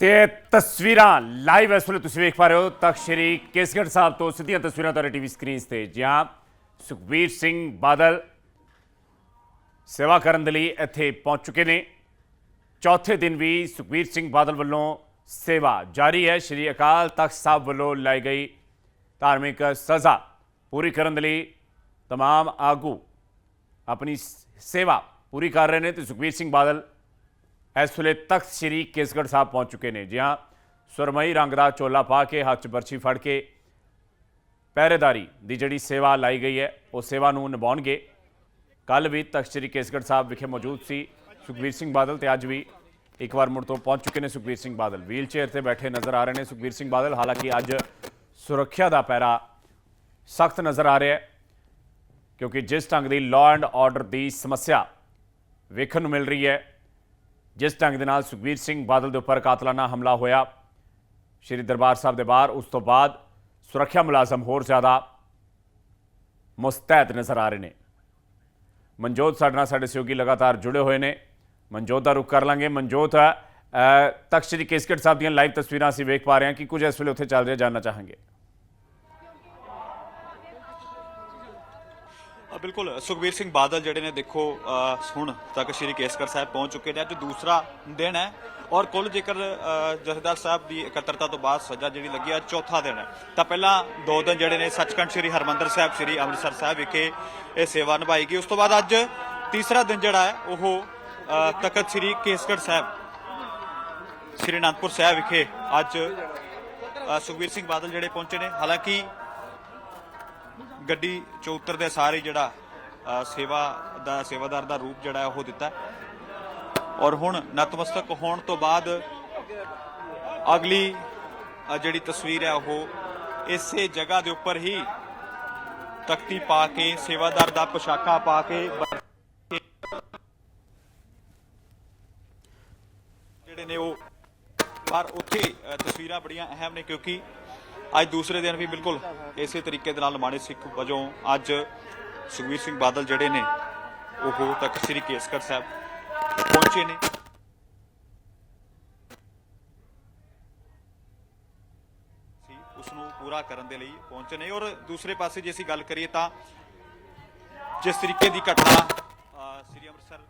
ਤੇ ਤਸਵੀਰਾਂ ਲਾਈਵ ਇਸ ਵੇਲੇ ਤੁਸੀਂ ਵੇਖ ਪਾ ਰਹੇ ਹੋ ਤਖਤ ਸ਼੍ਰੀ ਕੇਸਗੜ੍ਹ ਸਾਹਿਬ ਤੋਂ ਸਿੱਧੀਆਂ ਤਸਵੀਰਾਂ ਤੁਹਾਡੇ ਟੀਵੀ ਸਕਰੀਨਸ ਤੇ ਜਿਹਾਂ ਸੁਖਬੀਰ ਸਿੰਘ ਬਾਦਲ ਸੇਵਾ ਕਰਨ ਦੇ ਲਈ ਇੱਥੇ ਪਹੁੰਚ ਚੁੱਕੇ ਨੇ ਚੌਥੇ ਦਿਨ ਵੀ ਸੁਖਬੀਰ ਸਿੰਘ ਬਾਦਲ ਵੱਲੋਂ ਸੇਵਾ ਜਾਰੀ ਹੈ ਸ਼੍ਰੀ ਅਕਾਲ ਤਖਤ ਸਾਹਿਬ ਵੱਲੋਂ ਲਾਈ ਗਈ ਧਾਰਮਿਕ ਸਜ਼ਾ ਪੂਰੀ ਕਰਨ ਦੇ ਲਈ तमाम ਆਗੂ ਆਪਣੀ ਸ- ਸੇਵਾ ਪੂਰੀ ਕਰ ਰਹੇ ਨੇ ਤੇ ਸੁਖਬੀਰ ਸਿੰਘ ਬਾਦਲ ਇਸ ਵੇਲੇ ਤਖਤ ਸ੍ਰੀ ਕੇਸਗੜ੍ਹ ਸਾਹਿਬ ਪਹੁੰਚ ਚੁੱਕੇ ਨੇ। ਜਿਹਾਂ ਸੁਰਮਈ ਰੰਗ ਦਾ ਚੋਲਾ ਪਾ ਕੇ ਹੱਥ 'ਚ ਬਰਛੀ ਫੜ ਕੇ ਪਹਿਰੇਦਾਰੀ ਦੀ ਜਿਹੜੀ ਸੇਵਾ ਲਾਈ ਗਈ ਹੈ, ਉਹ ਸੇਵਾ ਨੂੰ ਨਿਭਾਉਣਗੇ। ਕੱਲ ਵੀ ਤਖਤ ਸ੍ਰੀ ਕੇਸਗੜ੍ਹ ਸਾਹਿਬ ਵਿਖੇ ਮੌਜੂਦ ਸੀ। ਸੁਖਬੀਰ ਸਿੰਘ ਬਾਦਲ ਤੇ ਅੱਜ ਵੀ ਇੱਕ ਵਾਰ ਮੁੜ ਤੋਂ ਪਹੁੰਚ ਚੁੱਕੇ ਨੇ। ਸੁਖਬੀਰ ਸਿੰਘ ਬਾਦਲ ਵੀਲ ਚੇਅਰ ਤੇ ਬੈਠੇ ਨਜ਼ਰ ਆ ਰਹੇ ਨੇ। ਸੁਖਬੀਰ ਸਿੰਘ ਬਾਦਲ, ਹਾਲਾਂਕਿ ਅੱਜ ਸੁਰੱਖਿਆ ਦਾ ਪੈਰਾ ਸਖਤ ਨਜ਼ਰ ਆ ਰਿਹਾ ਹੈ, ਕਿਉਂਕਿ ਜਿਸ ਢੰਗ ਦੀ ਲਾਅ ਐਂਡ ਆਰਡਰ ਦੀ ਸਮੱਸਿਆ ਵੇਖਣ ਨੂੰ ਮਿਲ ਰਹੀ ਹੈ ਜਿਸ ਢੰਗ ਦੇ ਨਾਲ ਸੁਖਬੀਰ ਸਿੰਘ ਬਾਦਲ ਦੇ ਉੱਪਰ ਕਾਤਲਾਨਾ ਹਮਲਾ ਹੋਇਆ ਸ਼੍ਰੀ ਦਰਬਾਰ ਸਾਹਿਬ ਦੇ ਬਾਹਰ ਉਸ ਤੋਂ ਬਾਅਦ ਸੁਰੱਖਿਆ ਮੁਲਾਜ਼ਮ ਹੋਰ ਜ਼ਿਆਦਾ ਮੁਸਤੈਦ ਨਜ਼ਰ ਆ ਰਹੇ ਨੇ। ਮਨਜੋਤ ਸਾਡੇ ਨਾਲ ਸਾਡੇ ਸਹਿਯੋਗੀ ਲਗਾਤਾਰ ਜੁੜੇ ਹੋਏ ਨੇ। ਮਨਜੋਤ ਦਾ ਰੁਖ ਕਰ ਲਾਂਗੇ। ਮਨਜੋਤ ਅ, ਤਖ਼ਤ ਸ੍ਰੀ ਕੇਸਗੜ੍ਹ ਸਾਹਿਬ ਦੀਆਂ ਲਾਈਵ ਤਸਵੀਰਾਂ ਅਸੀਂ ਵੇਖ ਪਾ ਰਹੇ ਹਾਂ ਕਿ ਕੁਝ ਇਸ ਵੇਲੇ ਉੱਥੇ ਚੱਲ ਰਿਹਾ ਜਾਨਣਾ ਚਾਹਾਂਗੇ। ਬਿਲਕੁਲ, ਸੁਖਬੀਰ ਸਿੰਘ ਬਾਦਲ ਜਿਹੜੇ ਨੇ ਦੇਖੋ ਹੁਣ ਤੱਕ ਸ਼੍ਰੀ ਕੇਸਗੜ੍ਹ ਸਾਹਿਬ ਪਹੁੰਚ ਚੁੱਕੇ ਨੇ। ਅੱਜ ਦੂਸਰਾ ਦਿਨ ਹੈ ਔਰ ਕੁੱਲ ਜੇਕਰ ਜਥੇਦਾਰ ਸਾਹਿਬ ਦੀ ਇਕੱਤਰਤਾ ਤੋਂ ਬਾਅਦ ਸਜ਼ਾ ਜਿਹੜੀ ਲੱਗੀ ਆ ਚੌਥਾ ਦਿਨ ਹੈ। ਤਾਂ ਪਹਿਲਾਂ ਦੋ ਦਿਨ ਜਿਹੜੇ ਨੇ ਸੱਚਖੰਡ ਸ਼੍ਰੀ ਹਰਮੰਦਰ ਸਾਹਿਬ, ਸ਼੍ਰੀ ਅੰਮ੍ਰਿਤਸਰ ਸਾਹਿਬ ਵਿਖੇ ਇਹ ਸੇਵਾ ਨਿਭਾਈ ਗਈ। ਉਸ ਤੋਂ ਬਾਅਦ ਅੱਜ ਤੀਸਰਾ ਦਿਨ ਜਿਹੜਾ ਹੈ, ਉਹ ਤਖਤ ਸ਼੍ਰੀ ਕੇਸਗੜ੍ਹ ਸਾਹਿਬ, ਸ਼੍ਰੀ ਅਨੰਦਪੁਰ ਸਾਹਿਬ ਵਿਖੇ ਅੱਜ ਸੁਖਬੀਰ ਸਿੰਘ ਬਾਦਲ ਜਿਹੜੇ ਪਹੁੰਚੇ ਨੇ। ਹਾਲਾਂਕਿ ਗੱਡੀ ਚੋਂ ਉਤਰਦੇ ਸਾਰੇ ਜਿਹੜਾ ਸੇਵਾ ਦਾ, ਸੇਵਾਦਾਰ ਦਾ ਰੂਪ ਜਿਹੜਾ ਉਹ ਦਿੱਤਾ ਔਰ ਹੁਣ ਨਤਮਸਤਕ ਹੋਣ ਤੋਂ ਬਾਅਦ ਅਗਲੀ ਜਿਹੜੀ ਤਸਵੀਰ ਹੈ ਉਹ ਇਸੇ ਜਗ੍ਹਾ ਦੇ ਉੱਪਰ ਹੀ ਤਖਤੀ ਪਾ ਕੇ, ਸੇਵਾਦਾਰ ਦਾ ਪੋਸ਼ਾਕਾ ਪਾ ਕੇ ਜਿਹੜੇ ਨੇ ਉਹ, ਪਰ ਉੱਥੇ ਤਸਵੀਰਾਂ ਬੜੀਆਂ ਅਹਿਮ ਨੇ ਕਿਉਂਕਿ ਅੱਜ ਦੂਸਰੇ ਦਿਨ ਵੀ ਬਿਲਕੁਲ ਇਸੇ ਤਰੀਕੇ ਦੇ ਨਾਲ ਮਾਣੇ ਸਿੱਖ ਵਜੋਂ ਅੱਜ ਸੁਖਬੀਰ ਸਿੰਘ ਬਾਦਲ ਜਿਹੜੇ ਨੇ, ਉਹ ਤੱਕ ਸ੍ਰੀ ਕੇਸਗੜ੍ਹ ਸਾਹਿਬ ਪਹੁੰਚੇ ਨੇ। ਸੀ ਉਸ ਨੂੰ ਪੂਰਾ ਕਰਨ ਦੇ ਲਈ ਪਹੁੰਚੇ ਨੇ। ਔਰ ਦੂਸਰੇ ਪਾਸੇ ਜੇ ਅਸੀਂ ਗੱਲ ਕਰੀਏ ਤਾਂ ਜਿਸ ਤਰੀਕੇ ਦੀ ਘਟਨਾ ਸ੍ਰੀ ਅੰਮ੍ਰਿਤਸਰ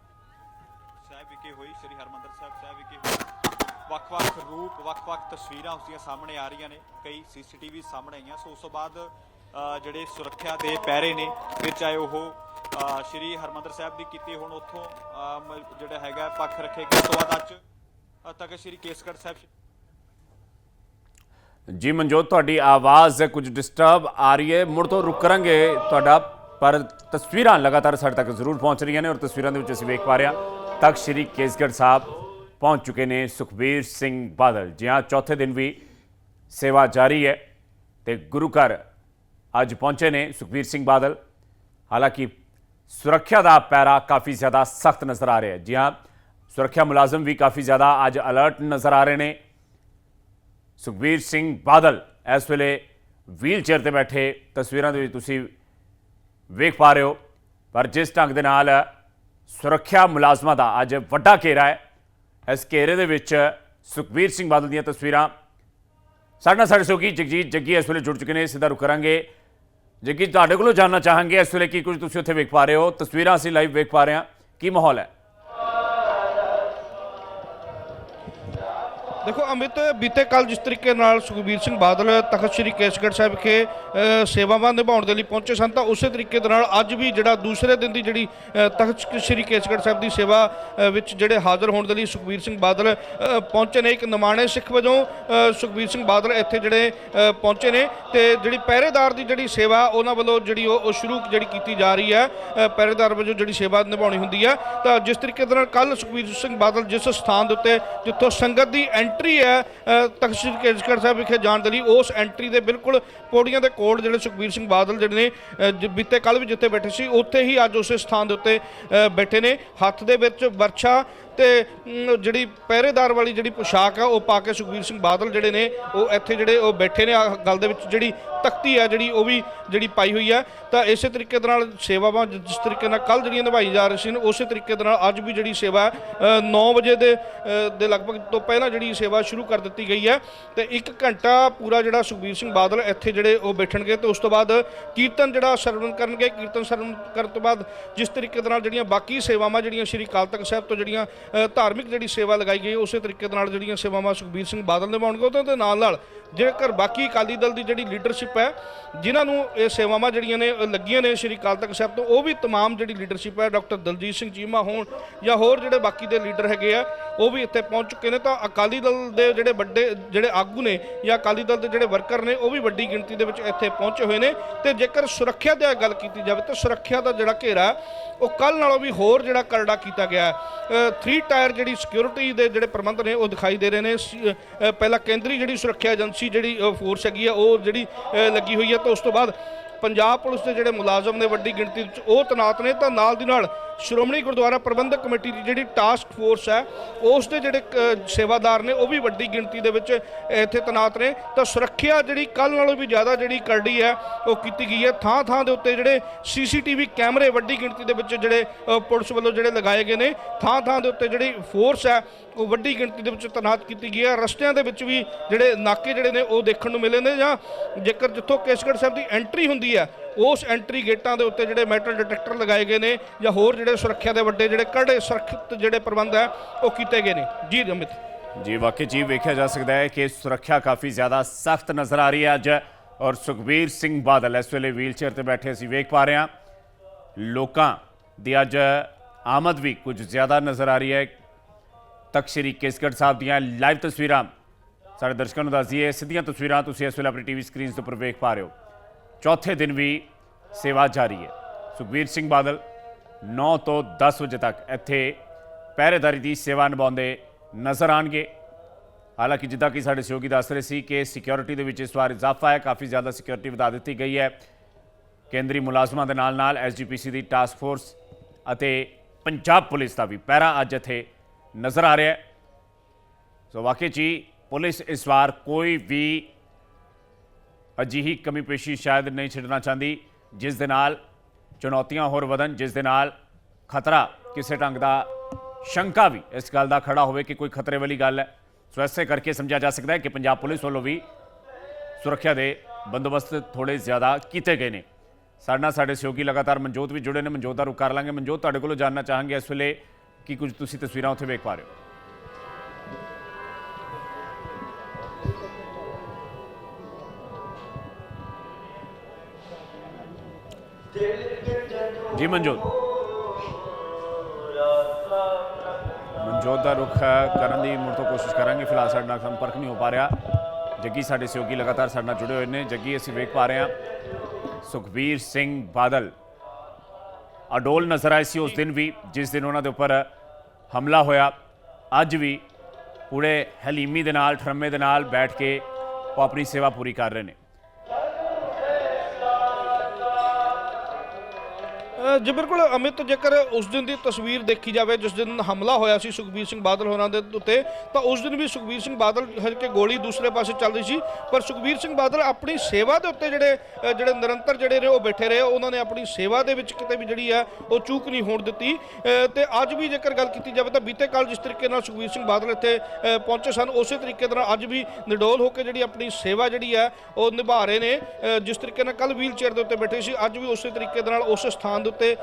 ਸਾਹਿਬ ਵਿਖੇ ਹੋਈ, ਸ੍ਰੀ ਹਰਮੰਦਰ ਸਾਹਿਬ ਸਾਹਿਬ ਵਿਖੇ ਹੋਈ ਵੱਖ-ਵੱਖ ਰੂਪ ਵੱਖ-ਵੱਖ ਤਸਵੀਰਾਂ ਉਸ ਦੀਆਂ ਸਾਹਮਣੇ ਆ ਰਹੀਆਂ ਨੇ। ਕਈ ਸੀਸੀਟੀਵੀ ਸਾਹਮਣੇ ਆਈਆਂ। ਸੋ ਉਸ ਤੋਂ ਬਾਅਦ ਜਿਹੜੇ ਸੁਰੱਖਿਆ ਦੇ ਪਹਿਰੇ ਨੇ ਫਿਰ ਚਾਹੇ ਉਹ ਸ਼੍ਰੀ ਹਰਮੰਦਰ ਸਾਹਿਬ ਦੀ ਕੀਤੀ ਹੁਣ ਉੱਥੋਂ ਮ- ਜਿਹੜਾ ਹੈਗਾ ਪੱਖ ਰੱਖੇ ਗਏ। ਉਸ ਤੋਂ ਬਾਅਦ ਅੱਜ ਅ, ਤਖਤ ਸ਼੍ਰੀ ਕੇਸਗੜ੍ਹ ਸਾਹਿਬ ਜੀ ਮਨਜੋਤ ਤੁਹਾਡੀ ਆਵਾਜ਼ ਕੁਝ ਡਿਸਟਰਬ ਆ ਰਹੀ ਹੈ। ਮੁੜ ਤੋਂ ਰੁਕ ਕਰਾਂਗੇ ਤੁਹਾਡਾ ਪਰ ਤਸਵੀਰਾਂ ਲਗਾਤਾਰ ਸਾਡੇ ਤੱਕ ਜ਼ਰੂਰ ਪਹੁੰਚ ਰਹੀਆਂ ਨੇ ਔਰ ਤਸਵੀਰਾਂ ਦੇ ਵਿੱਚ ਅਸੀਂ ਵੇਖ ਪਾ ਰਹੇ ਹਾਂ। ਤਖਤ ਸ੍ਰੀ ਕੇਸਗੜ੍ਹ ਸਾਹਿਬ ਪਹੁੰਚ ਚੁੱਕੇ ਨੇ ਸੁਖਬੀਰ ਸਿੰਘ ਬਾਦਲ। ਜੀ ਹਾਂ, ਚੌਥੇ ਦਿਨ ਵੀ ਸੇਵਾ ਜਾਰੀ ਹੈ ਤੇ ਗੁਰੂ ਘਰ ਅੱਜ ਪਹੁੰਚੇ ਨੇ ਸੁਖਬੀਰ ਸਿੰਘ ਬਾਦਲ। ਹਾਲਾਂਕਿ ਸੁਰੱਖਿਆ ਦਾ ਪੈਰਾ ਕਾਫੀ ਜ਼ਿਆਦਾ ਸਖਤ ਨਜ਼ਰ ਆ ਰਿਹਾ ਹੈ। ਜੀ ਹਾਂ, ਸੁਰੱਖਿਆ ਮੁਲਾਜ਼ਮ ਵੀ ਕਾਫੀ ਜ਼ਿਆਦਾ ਅੱਜ ਅਲਰਟ ਨਜ਼ਰ ਆ ਰਹੇ ਨੇ। ਸੁਖਬੀਰ ਸਿੰਘ ਬਾਦਲ ਇਸ ਵੇਲੇ ਵੀਲ ਚੇਅਰ ਤੇ ਬੈਠੇ। ਤਸਵੀਰਾਂ ਦੇ ਵਿੱਚ ਤੁਸੀਂ ਵੇਖ ਪਾ ਰਹੇ ਹੋ। ਪਰ ਜਿਸ ਢੰਗ ਦੇ ਨਾਲ ਸੁਰੱਖਿਆ ਮੁਲਾਜ਼ਮਾਂ ਦਾ ਅੱਜ ਵੱਡਾ ਘੇਰਾ ਹੈ ਇਸ ਘੇਰੇ ਦੇ ਵਿੱਚ ਸੁਖਬੀਰ ਸਿੰਘ ਬਾਦਲ ਦੀਆਂ ਤਸਵੀਰਾਂ। ਸਾਡੇ ਨਾਲ ਸਾਡੇ ਸਹਿਯੋਗੀ ਜਗਜੀਤ ਜੱਗੀ ਇਸ ਵੇਲੇ ਜੁੜ ਚੁੱਕੇ ਨੇ, ਸਿੱਧਾ ਰੁਕ ਕਰਾਂਗੇ। ਜੱਗੀ, ਤੁਹਾਡੇ ਕੋਲੋਂ ਜਾਨਣਾ ਚਾਹਾਂਗੇ ਇਸ ਵੇਲੇ ਕੀ ਕੁਝ ਤੁਸੀਂ ਉੱਥੇ ਵੇਖ ਪਾ ਰਹੇ ਹੋ। ਤਸਵੀਰਾਂ ਅਸੀਂ ਲਾਈਵ ਵੇਖ ਪਾ ਰਹੇ ਹਾਂ। ਕੀ ਮਾਹੌਲ ਹੈ? ਦੇਖੋ ਅਮਿਤ, ਬੀਤੇ ਕੱਲ ਜਿਸ ਤਰੀਕੇ ਨਾਲ ਸੁਖਬੀਰ ਸਿੰਘ ਬਾਦਲ ਤਖਤ ਸ੍ਰੀ ਕੇਸਗੜ੍ਹ ਸਾਹਿਬ ਵਿਖੇ ਸੇਵਾਵਾਂ ਨਿਭਾਉਣ ਦੇ ਲਈ ਪਹੁੰਚੇ ਸਨ, ਤਾਂ ਉਸੇ ਤਰੀਕੇ ਦੇ ਨਾਲ ਅੱਜ ਵੀ ਜਿਹੜਾ ਦੂਸਰੇ ਦਿਨ ਦੀ ਜਿਹੜੀ ਤਖਤ ਸ੍ਰੀ ਕੇਸਗੜ੍ਹ ਸਾਹਿਬ ਦੀ ਸੇਵਾ ਵਿੱਚ ਜਿਹੜੇ ਹਾਜ਼ਰ ਹੋਣ ਦੇ ਲਈ ਸੁਖਬੀਰ ਸਿੰਘ ਬਾਦਲ ਪਹੁੰਚੇ ਨੇ, ਇੱਕ ਨਿਮਾਣੇ ਸਿੱਖ ਵਜੋਂ ਸੁਖਬੀਰ ਸਿੰਘ ਬਾਦਲ ਇੱਥੇ ਜਿਹੜੇ ਪਹੁੰਚੇ ਨੇ, ਤੇ ਜਿਹੜੀ ਪਹਿਰੇਦਾਰ ਦੀ ਜਿਹੜੀ ਸੇਵਾ, ਉਹਨਾਂ ਵੱਲੋਂ ਜਿਹੜੀ ਉਹ ਉਹ ਸ਼ੁਰੂ ਜਿਹੜੀ ਕੀਤੀ ਜਾ ਰਹੀ ਹੈ ਪਹਿਰੇਦਾਰ ਵਜੋਂ ਜਿਹੜੀ ਸੇਵਾ ਨਿਭਾਉਣੀ ਹੁੰਦੀ ਹੈ, ਤਾਂ ਜਿਸ ਤਰੀਕੇ ਦੇ ਨਾਲ ਕੱਲ ਸੁਖਬੀਰ ਸਿੰਘ ਬਾਦਲ ਜਿਸ ਸਥਾਨ ਦੇ ਉੱਤੇ, ਜਿੱਥੋਂ ਸੰਗਤ ਦੀ ਐਂਟਰੀ ਐਂਟਰੀ ਹੈ ਅ, ਤਖ਼ਤ ਸਾਹਿਬ ਵਿਖੇ ਜਾਣ ਦੇ ਲਈ। ਉਸ ਐਂਟਰੀ ਦੇ ਬਿਲਕੁਲ ਪੌੜੀਆਂ ਦੇ ਕੋਲ ਜਿਹੜੇ ਸੁਖਬੀਰ ਸਿੰਘ ਬਾਦਲ ਜਿਹੜੇ ਨੇ ਜ- ਬੀਤੇ ਕੱਲ ਵੀ ਜਿੱਥੇ ਬੈਠੇ ਸੀ ਉੱਥੇ ਹੀ ਅੱਜ ਉਸੇ ਸਥਾਨ ਦੇ ਉੱਤੇ ਬੈਠੇ ਨੇ। ਹੱਥ ਦੇ ਵਿੱਚ ਵਰਛਾ ਤੇ ਜਿਹੜੀ ਪਹਿਰੇਦਾਰ ਵਾਲੀ ਜਿਹੜੀ ਪੋਸ਼ਾਕ ਆ ਉਹ ਪਾ ਕੇ ਸੁਖਬੀਰ ਸਿੰਘ ਬਾਦਲ ਜਿਹੜੇ ਨੇ ਉਹ ਇੱਥੇ ਜਿਹੜੇ ਉਹ ਬੈਠੇ ਨੇ। ਆਹ ਗੱਲ ਦੇ ਵਿੱਚ ਜਿਹੜੀ ਤਖਤੀ ਆ ਜਿਹੜੀ ਉਹ ਵੀ ਜਿਹੜੀ ਪਾਈ ਹੋਈ ਹੈ ਤਾਂ ਇਸੇ ਤਰੀਕੇ ਦੇ ਨਾਲ ਸੇਵਾਵਾਂ ਜਿਸ ਤਰੀਕੇ ਨਾਲ ਕੱਲ ਜਿਹੜੀਆਂ ਨਿਭਾਈ ਜਾ ਰਹੀਆਂ ਸੀ ਉਸੇ ਤਰੀਕੇ ਦੇ ਨਾਲ ਅੱਜ ਵੀ ਜਿਹੜੀ ਸੇਵਾ 9 ਵਜੇ ਦੇ ਦੇ ਲਗਭਗ ਤੋਂ ਪਹਿਲਾਂ ਜਿਹੜੀ ਸੇਵਾ ਸ਼ੁਰੂ ਕਰ ਦਿੱਤੀ ਗਈ ਹੈ ਤੇ 1 ਘੰਟਾ ਪੂਰਾ ਜਿਹੜਾ ਸੁਖਬੀਰ ਸਿੰਘ ਬਾਦਲ ਇੱਥੇ ਜਿਹੜੇ ਉਹ ਬੈਠਣਗੇ ਤੇ ਉਸ ਤੋਂ ਬਾਅਦ ਕੀਰਤਨ ਜਿਹੜਾ ਸਰਵਣ ਕਰਨਗੇ, ਕੀਰਤਨ ਸਰਵਣ ਕਰਨ ਤੋਂ ਬਾਅਦ ਜਿਸ ਤਰੀਕੇ ਦੇ ਨਾਲ ਜਿਹੜੀਆਂ ਬਾਕੀ ਸੇਵਾਵਾਂ ਜਿਹੜੀਆਂ ਸ਼੍ਰੀ ਅਕਾਲ ਤਖਤ ਸਾਹਿਬ ਤੋਂ ਜਿਹੜੀਆਂ ਧਾਰਮਿਕ ਜਿਹੜੀ ਸੇਵਾ ਲਗਾਈ ਗਈ ਉਸੇ ਤਰੀਕੇ ਦੇ ਨਾਲ ਜਿਹੜੀਆਂ ਸੇਵਾਵਾਂ ਸੁਖਬੀਰ ਸਿੰਘ ਬਾਦਲ ਨਿਭਾਉਣਗੇ, ਉਹਦੇ ਨਾਲ ਨਾਲ ਜੇਕਰ ਬਾਕੀ ਅਕਾਲੀ ਦਲ ਦੀ ਜਿਹੜੀ ਲੀਡਰਸ਼ਿਪ ਹੈ ਜਿਨ੍ਹਾਂ ਨੂੰ ਇਹ ਸੇਵਾਵਾਂ ਜਿਹੜੀਆਂ ਨੇ ਅ, ਲੱਗੀਆਂ ਨੇ ਸ਼੍ਰੀ ਅਕਾਲ ਤਖਤ ਸਾਹਿਬ ਤੋਂ ਉਹ ਵੀ तमाम ਜਿਹੜੀ ਲੀਡਰਸ਼ਿਪ ਹੈ ਡਾਕਟਰ ਦਲਜੀਤ ਸਿੰਘ ਚੀਮਾ ਹੋਣ ਜਾਂ ਹੋਰ ਜਿਹੜੇ ਬਾਕੀ ਦੇ ਲੀਡਰ ਹੈਗੇ ਆ ਉਹ ਵੀ ਇੱਥੇ ਪਹੁੰਚ ਚੁੱਕੇ ਨੇ ਤਾਂ ਅਕਾਲੀ ਦਲ ਦੇ ਜਿਹੜੇ ਵੱਡੇ ਜਿਹੜੇ ਆਗੂ ਨੇ ਜਾਂ ਅਕਾਲੀ ਦਲ ਦੇ ਜਿਹੜੇ ਵਰਕਰ ਨੇ ਉਹ ਵੀ ਵੱਡੀ ਗਿਣਤੀ ਦੇ ਵਿੱਚ ਇੱਥੇ ਪਹੁੰਚੇ ਹੋਏ ਨੇ ਤੇ ਜੇਕਰ ਸੁਰੱਖਿਆ ਦੀ ਗੱਲ ਕੀਤੀ ਜਾਵੇ ਤਾਂ ਸੁਰੱਖਿਆ ਦਾ ਜਿਹੜਾ ਘੇਰਾ ਹੈ, ਉਹ ਕੱਲ ਨਾਲੋਂ ਵੀ ਹੋਰ ਜਿਹੜਾ ਕਰੜਾ ਕੀਤਾ ਗਿਆ ਹੈ 3 ਟਾਇਰ ਜਿਹੜੀ ਸਿਕਿਉਰਿਟੀ ਦੇ ਜਿਹੜੇ ਪ੍ਰਬੰਧ ਨੇ ਉਹ ਦਿਖਾਈ ਦੇ ਰਹੇ ਨੇ ਸ- ਅ, ਪਹਿਲਾਂ ਕੇਂਦਰੀ ਜਿਹੜੀ ਸੁਰੱਖਿਆ ਏਜੰਸੀ ਜਿਹੜੀ ਫੋਰਸ ਹੈਗੀ ਆ, ਉਹ ਜਿਹੜੀ ਲੱਗੀ ਹੋਈ ਹੈ ਤਾਂ ਉਸ ਤੋਂ ਬਾਅਦ ਪੰਜਾਬ ਪੁਲਿਸ ਦੇ ਜਿਹੜੇ ਮੁਲਾਜ਼ਮ ਨੇ ਵੱਡੀ ਗਿਣਤੀ ਵਿੱਚ, ਉਹ ਤਨਾਤ ਨੇ, ਤਾਂ ਨਾਲ ਦੀ ਨਾਲ ਸ਼੍ਰੋਮਣੀ ਗੁਰਦੁਆਰਾ ਪ੍ਰਬੰਧਕ ਕਮੇਟੀ ਦੀ ਜਿਹੜੀ ਟਾਸਕ ਫੋਰਸ ਹੈ ਉਸ ਦੇ ਜਿਹੜੇ ਅ, ਸੇਵਾਦਾਰ ਨੇ ਉਹ ਵੀ ਵੱਡੀ ਗਿਣਤੀ ਦੇ ਵਿੱਚ ਇੱਥੇ ਤਨਾਤ ਨੇ। ਤਾਂ ਸੁਰੱਖਿਆ ਜਿਹੜੀ ਕੱਲ ਨਾਲੋਂ ਵੀ ਜ਼ਿਆਦਾ ਜਿਹੜੀ ਕਰੜੀ ਹੈ ਉਹ ਕੀਤੀ ਗਈ ਹੈ। ਥਾਂ ਥਾਂ ਦੇ ਉੱਤੇ ਜਿਹੜੇ ਸੀਸੀਟੀਵੀ ਕੈਮਰੇ ਵੱਡੀ ਗਿਣਤੀ ਦੇ ਵਿੱਚ ਜਿਹੜੇ ਪੁਲਿਸ ਵੱਲੋਂ ਜਿਹੜੇ ਲਗਾਏ ਗਏ ਨੇ ਥਾਂ ਥਾਂ ਦੇ ਉੱਤੇ ਜਿਹੜੀ ਫੋਰਸ ਹੈ ਉਹ ਵੱਡੀ ਗਿਣਤੀ ਦੇ ਵਿੱਚ ਤਨਾਤ ਕੀਤੀ ਗਈ ਹੈ। ਰਸਤਿਆਂ ਦੇ ਵਿੱਚ ਵੀ ਜਿਹੜੇ ਨਾਕੇ ਜਿਹੜੇ ਨੇ ਉਹ ਦੇਖਣ ਨੂੰ ਮਿਲੇ ਨੇ ਜਾਂ ਜੇਕਰ ਜਿੱਥੋਂ ਕੇਸਗੜ੍ਹ ਸਾਹਿਬ ਦੀ ਐਂਟਰੀ ਹੁੰਦੀ ਹੈ ਉਸ ਐਂਟਰੀ ਗੇਟਾਂ ਦੇ ਉੱਤੇ ਜਿਹੜੇ ਮੈਟਲ ਡਿਟੈਕਟਰ ਲਗਾਏ ਗਏ ਨੇ ਜਾਂ ਹੋਰ ਜਿਹੜੇ ਸੁਰੱਖਿਆ ਦੇ ਵੱਡੇ ਜਿਹੜੇ ਕੜੇ ਸੁਰੱਖਿਅਤ ਜਿਹੜੇ ਪ੍ਰਬੰਧ ਹੈ, ਉਹ ਕੀਤੇ ਗਏ ਨੇ। ਜੀ, ਅਮਿਤ। ਜੀ, ਵਾਕਈ ਜੀ ਵੇਖਿਆ ਜਾ ਸਕਦਾ ਹੈ ਕਿ ਸੁਰੱਖਿਆ ਕਾਫੀ ਜ਼ਿਆਦਾ ਸਖਤ ਨਜ਼ਰ ਆ ਰਹੀ ਹੈ ਅੱਜ ਔਰ ਸੁਖਬੀਰ ਸਿੰਘ ਬਾਦਲ ਇਸ ਵੇਲੇ ਵੀਲਚੇਅਰ ਤੇ ਬੈਠੇ ਅਸੀਂ ਵੇਖ ਪਾ ਰਹੇ ਹਾਂ। ਲੋਕਾਂ ਦੀ ਅੱਜ ਆਮਦ ਵੀ ਕੁਝ ਜ਼ਿਆਦਾ ਨਜ਼ਰ ਆ ਰਹੀ ਹੈ। ਤਖਤ ਸ੍ਰੀ ਕੇਸਗੜ੍ਹ ਸਾਹਿਬ ਦੀਆਂ ਲਾਈਵ ਤਸਵੀਰਾਂ। ਸਾਡੇ ਦਰਸ਼ਕਾਂ ਨੂੰ ਦੱਸ ਦਈਏ, ਸਿੱਧੀਆਂ ਤਸਵੀਰਾਂ ਤੁਸੀਂ ਇਸ ਵੇਲੇ ਆਪਣੀ ਟੀਵੀ ਸਕਰੀਨਸ ਦੇ ਉੱਪਰ ਵੇਖ ਪਾ ਰਹੇ ਹੋ। ਚੌਥੇ ਦਿਨ ਵੀ ਸੇਵਾ ਜਾਰੀ ਹੈ। ਸੁਖਬੀਰ ਸਿੰਘ ਬਾਦਲ 9 ਤੋਂ 10 ਵਜੇ ਤੱਕ ਇੱਥੇ ਪਹਿਰੇਦਾਰੀ ਦੀ ਸੇਵਾ ਨਿਭਾਉਂਦੇ ਨਜ਼ਰ ਆਣਗੇ ਹਾਲਾਂਕਿ ਜਿੱਦਾਂ ਕਿ ਸਾਡੇ ਸਹਿਯੋਗੀ ਦੱਸ ਰਹੇ ਸੀ ਕਿ ਸਿਕਿਉਰਿਟੀ ਦੇ ਵਿੱਚ ਇਸ ਵਾਰ ਇਜ਼ਾਫਾ ਹੈ, ਕਾਫੀ ਜ਼ਿਆਦਾ ਸਿਕਿਉਰਿਟੀ ਵਧਾ ਦਿੱਤੀ ਗਈ ਹੈ। ਕੇਂਦਰੀ ਮੁਲਾਜ਼ਮਾਂ ਦੇ ਨਾਲ ਨਾਲ ਐਸਜੀਪੀਸੀ ਦੀ ਟਾਸਕ ਫੋਰਸ ਅਤੇ ਪੰਜਾਬ ਪੁਲਿਸ ਦਾ ਵੀ ਪਹਿਰਾ ਅੱਜ ਇੱਥੇ ਨਜ਼ਰ ਆ ਰਿਹਾ ਹੈ। ਸੋ ਵਾਕਈ ਜੀ, ਪੁਲਿਸ ਇਸ ਵਾਰ ਕੋਈ ਵੀ ਅਜਿਹੀ ਕਮੀ ਪੇਸ਼ੀ ਸ਼ਾਇਦ ਨਹੀਂ ਛੱਡਣਾ ਚਾਹੁੰਦੀ, ਜਿਸ ਦੇ ਨਾਲ ਚੁਣੌਤੀਆਂ ਹੋਰ ਵਧਣ, ਜਿਸ ਦੇ ਨਾਲ ਖਤਰਾ ਕਿਸੇ ਢੰਗ ਦਾ ਸ਼ੰਕਾ ਵੀ ਇਸ ਗੱਲ ਦਾ ਖੜਾ ਹੋਵੇ ਕਿ ਕੋਈ ਖਤਰੇ ਵਾਲੀ ਗੱਲ ਹੈ। ਸੋ ਐਸੇ ਕਰਕੇ ਸਮਝਿਆ ਜਾ ਸਕਦਾ ਹੈ ਕਿ ਪੰਜਾਬ ਪੁਲਿਸ ਵੱਲੋਂ ਵੀ ਸੁਰੱਖਿਆ ਦੇ ਬੰਦੋਬਸਤ ਥੋੜੇ ਜ਼ਿਆਦਾ ਕੀਤੇ ਗਏ ਨੇ। ਸਾਡੇ ਨਾਲ ਸਾਡੇ ਸਹਿਯੋਗੀ ਲਗਾਤਾਰ ਮਨਜੋਤ ਵੀ ਜੁੜੇ ਨੇ। ਮਨਜੋਤ ਦਾ ਰੁਖ ਕਰ ਲਾਂਗੇ। ਮਨਜੋਤ, ਤੁਹਾਡੇ ਕੋਲੋਂ ਜਾਨਣਾ ਚਾਹਾਂਗੇ ਇਸ ਵੇਲੇ ਕੀ ਕੁਝ ਤੁਸੀਂ ਤਸਵੀਰਾਂ ਉੱਥੇ ਵੇਖ ਪਾ ਰਹੇ ਹੋ। ਜੀ ਮਨਜੋਤ। ਮਨਜੋਤ ਦਾ ਰੁਖ ਕਰਨ ਦੀ ਮੁੜ ਤੋਂ ਕੋਸ਼ਿਸ਼ ਕਰਾਂਗੇ। ਫਿਲਹਾਲ ਸਾਡੇ ਨਾਲ ਸੰਪਰਕ ਨਹੀਂ ਹੋ ਪਾ ਰਿਹਾ। ਜੱਗੀ ਸਾਡੇ ਸਹਿਯੋਗੀ ਲਗਾਤਾਰ ਸਾਡੇ ਨਾਲ ਜੁੜੇ ਹੋਏ ਨੇ। ਜੱਗੀ, ਅਸੀਂ ਵੇਖ ਪਾ ਰਹੇ ਹਾਂ ਸੁਖਬੀਰ ਸਿੰਘ ਬਾਦਲ। ਅਡੋਲ ਨਜ਼ਰ ਆਏ ਸੀ ਉਸ ਦਿਨ ਵੀ, ਜਿਸ ਦਿਨ ਉਹਨਾਂ ਦੇ ਉੱਪਰ ਹਮਲਾ ਹੋਇਆ। ਅੱਜ ਵੀ ਪੂਰੇ ਹਲੀਮੀ ਦੇ ਨਾਲ, ਠਰਮੇ ਦੇ ਨਾਲ ਬੈਠ ਕੇ ਉਹ ਆਪਣੀ ਸੇਵਾ ਪੂਰੀ ਕਰ ਰਹੇ ਨੇ। ਜੀ ਬਿਲਕੁਲ ਅਮਿਤ ਜੇਕਰ ਉਸ ਦਿਨ ਦੀ ਤਸਵੀਰ ਦੇਖੀ ਜਾਵੇ ਜਿਸ ਦਿਨ ਹਮਲਾ ਹੋਇਆ ਸੀ ਸੁਖਬੀਰ ਸਿੰਘ ਬਾਦਲ ਹੋਰਾਂ ਦੇ ਉੱਤੇ ਤਾਂ ਉਸ ਦਿਨ ਵੀ ਸੁਖਬੀਰ ਸਿੰਘ ਬਾਦਲ ਹਲਕੇ ਗੋਲੀ ਦੂਸਰੇ ਪਾਸੇ ਚੱਲ ਰਹੀ ਸੀ। ਪਰ ਸੁਖਬੀਰ ਸਿੰਘ ਬਾਦਲ ਆਪਣੀ ਸੇਵਾ ਦੇ ਉੱਤੇ ਜਿਹੜੇ ਜਿਹੜੇ ਨਿਰੰਤਰ ਜਿਹੜੇ ਨੇ ਉਹ ਬੈਠੇ ਰਹੇ। ਉਹਨਾਂ ਨੇ ਆਪਣੀ ਸੇਵਾ ਦੇ ਵਿੱਚ ਕਿਤੇ ਵੀ ਜਿਹੜੀ ਹੈ ਉਹ ਚੂਕ ਨਹੀਂ ਹੋਣ ਦਿੱਤੀ। ਅ, ਤੇ ਅੱਜ ਵੀ ਜੇਕਰ ਗੱਲ ਕੀਤੀ ਜਾਵੇ ਤਾਂ ਬੀਤੇ ਕੱਲ ਜਿਸ ਤਰੀਕੇ ਨਾਲ ਸੁਖਬੀਰ ਸਿੰਘ ਬਾਦਲ ਇੱਥੇ ਪਹੁੰਚੇ ਸਨ ਉਸੇ ਤਰੀਕੇ ਨਾਲ ਅੱਜ ਵੀ ਨਿਡੋਲ ਹੋ ਕੇ ਜਿਹੜੀ ਆਪਣੀ ਸੇਵਾ ਜਿਹੜੀ ਹੈ ਉਹ ਨਿਭਾ ਰਹੇ ਨੇ। ਜਿਸ ਤਰੀਕੇ ਨਾਲ ਕੱਲ ਵੀਲ ਚੇਅਰ ਦੇ ਉੱਤੇ ਬੈਠੇ ਸੀ ਅੱਜ ਵੀ ਉਸੇ ਤਰੀਕੇ ਦੇ ਨਾਲ ਉਸ ਸਥਾਨ ਦੇ ਉੱਤੇ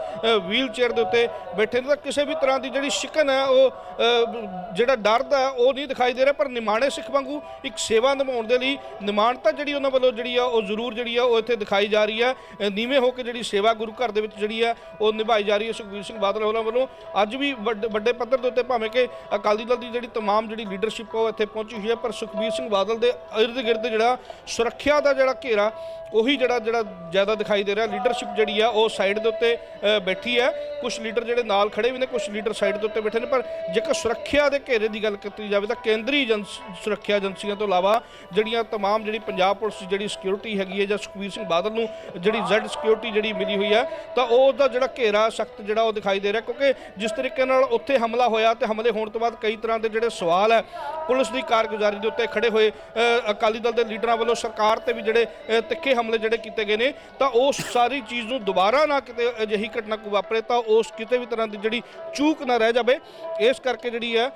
ਵੀਲ ਚੇਅਰ ਦੇ ਉੱਤੇ ਬੈਠੇ ਨੇ ਤਾਂ ਕਿਸੇ ਵੀ ਤਰ੍ਹਾਂ ਦੀ ਜਿਹੜੀ ਸ਼ਿਕਨ ਹੈ ਉਹ ਅ, ਜਿਹੜਾ ਡਰਦ ਹੈ ਉਹ ਨਹੀਂ ਦਿਖਾਈ ਦੇ ਰਿਹਾ ਪਰ ਨਿਮਾਣੇ ਸਿੱਖ ਵਾਂਗੂ ਇੱਕ ਸੇਵਾ ਨਿਭਾਉਣ ਦੇ ਲਈ ਨਿਮਾਣਤਾ ਜਿਹੜੀ ਉਹਨਾਂ ਵੱਲੋਂ ਜਿਹੜੀ ਆ ਉਹ ਜ਼ਰੂਰ ਜਿਹੜੀ ਆ ਉਹ ਇੱਥੇ ਦਿਖਾਈ ਜਾ ਰਹੀ ਹੈ ਅ, ਨੀਵੇਂ ਹੋ ਕੇ ਜਿਹੜੀ ਸੇਵਾ ਗੁਰੂ ਘਰ ਦੇ ਵਿੱਚ ਜਿਹੜੀ ਆ ਉਹ ਨਿਭਾਈ ਜਾ ਰਹੀ ਹੈ ਸੁਖਬੀਰ ਸਿੰਘ ਬਾਦਲ ਹੋਰਾਂ ਵੱਲੋਂ ਅੱਜ ਵੀ ਵੱਡ- ਵੱਡੇ ਪੱਧਰ ਦੇ ਉੱਤੇ ਭਾਵੇਂ ਕਿ ਅਕਾਲੀ ਦਲ ਦੀ ਜਿਹੜੀ तमाम ਜਿਹੜੀ ਲੀਡਰਸ਼ਿਪ ਉਹ ਇੱਥੇ ਪਹੁੰਚੀ ਹੋਈ ਹੈ ਪਰ ਸੁਖਬੀਰ ਸਿੰਘ ਬਾਦਲ ਦੇ ਇਰਦ ਗਿਰਦ ਜਿਹੜਾ ਸੁਰੱਖਿਆ ਦਾ ਜਿਹੜਾ ਘੇਰਾ ਉਹੀ ਜਿਹੜਾ ਜਿਹੜਾ ਜ਼ਿਆਦਾ ਦਿਖਾਈ ਦੇ ਰਿਹਾ ਲੀਡਰਸ਼ਿਪ ਜਿਹੜੀ ਆ ਉਹ ਸਾਈਡ ਦੇ ਉੱਤੇ ਅ, ਬੈਠੀ ਹੈ ਕੁਝ ਲੀਡਰ ਜਿਹੜੇ ਨਾਲ ਖੜੇ ਵੀ ਨੇ ਕੁਝ ਲੀਡਰ ਸਾਈਡ ਦੇ ਉੱਤੇ ਬੈਠੇ ਨੇ ਪਰ ਜੇਕਰ ਸੁਰੱਖਿਆ ਦੇ ਘੇਰੇ ਦੀ ਗੱਲ ਕੀਤੀ ਜਾਵੇ ਤਾਂ ਕੇਂਦਰੀ ਏਜੰਸ ਸੁਰੱਖਿਆ ਏਜੰਸੀਆਂ ਤੋਂ ਇਲਾਵਾ ਜਿਹੜੀਆਂ तमाम ਜਿਹੜੀ ਪੰਜਾਬ ਪੁਲਿਸ ਦੀ ਜਿਹੜੀ ਸਿਕਿਉਰਿਟੀ ਹੈਗੀ ਹੈ ਜਾਂ ਸੁਖਬੀਰ ਸਿੰਘ ਬਾਦਲ ਨੂੰ ਜਿਹੜੀ ਜ਼ੈਡ ਸਿਕਿਉਰਿਟੀ ਜਿਹੜੀ ਮਿਲੀ ਹੋਈ ਹੈ ਤਾਂ ਉਹ ਦਾ ਜਿਹੜਾ ਘੇਰਾ ਸਖਤ ਜਿਹੜਾ ਉਹ ਦਿਖਾਈ ਦੇ ਰਿਹਾ ਕਿਉਂਕਿ ਜਿਸ ਤਰੀਕੇ ਨਾਲ ਉੱਥੇ ਹਮਲਾ ਹੋਇਆ ਤੇ ਹਮਲੇ ਹੋਣ ਤੋਂ ਬਾਅਦ ਕਈ ਤਰ੍ਹਾਂ ਦੇ ਜਿਹੜੇ ਸਵਾਲ ਹੈ ਪੁਲਿਸ ਦੀ ਕਾਰਗੁਜ਼ਾਰੀ ਦੇ ਉੱਤੇ ਖੜੇ ਹੋਏ ਅ, ਅਕਾਲੀ ਦਲ ਦੇ ਲੀਡਰਾਂ ਵੱਲੋਂ ਸਰਕਾਰ ਤੇ ਵੀ ਜਿਹੜੇ ਅ, ਤਿੱਖੇ ਹਮਲੇ ਜਿਹੜੇ ਕੀਤੇ ਗਏ ਨੇ ਤਾਂ ਉਸ ਸਾਰੀ ਚੀਜ਼ ਨੂੰ ਦੁਬਾਰਾ ਨਾ ਕਿਤੇ ਅਜਿਹੀ ਘਟਨਾ ਕੋ ਵਾਪਰੇ ਤਾਂ ਉਸ ਕਿਤੇ ਵੀ ਤਰ੍ਹਾਂ ਦੀ ਜਿਹੜੀ ਚੂਕ ਨਾ ਰਹਿ ਜਾਵੇ। ਇਸ ਕਰਕੇ ਜਿਹੜੀ ਹੈ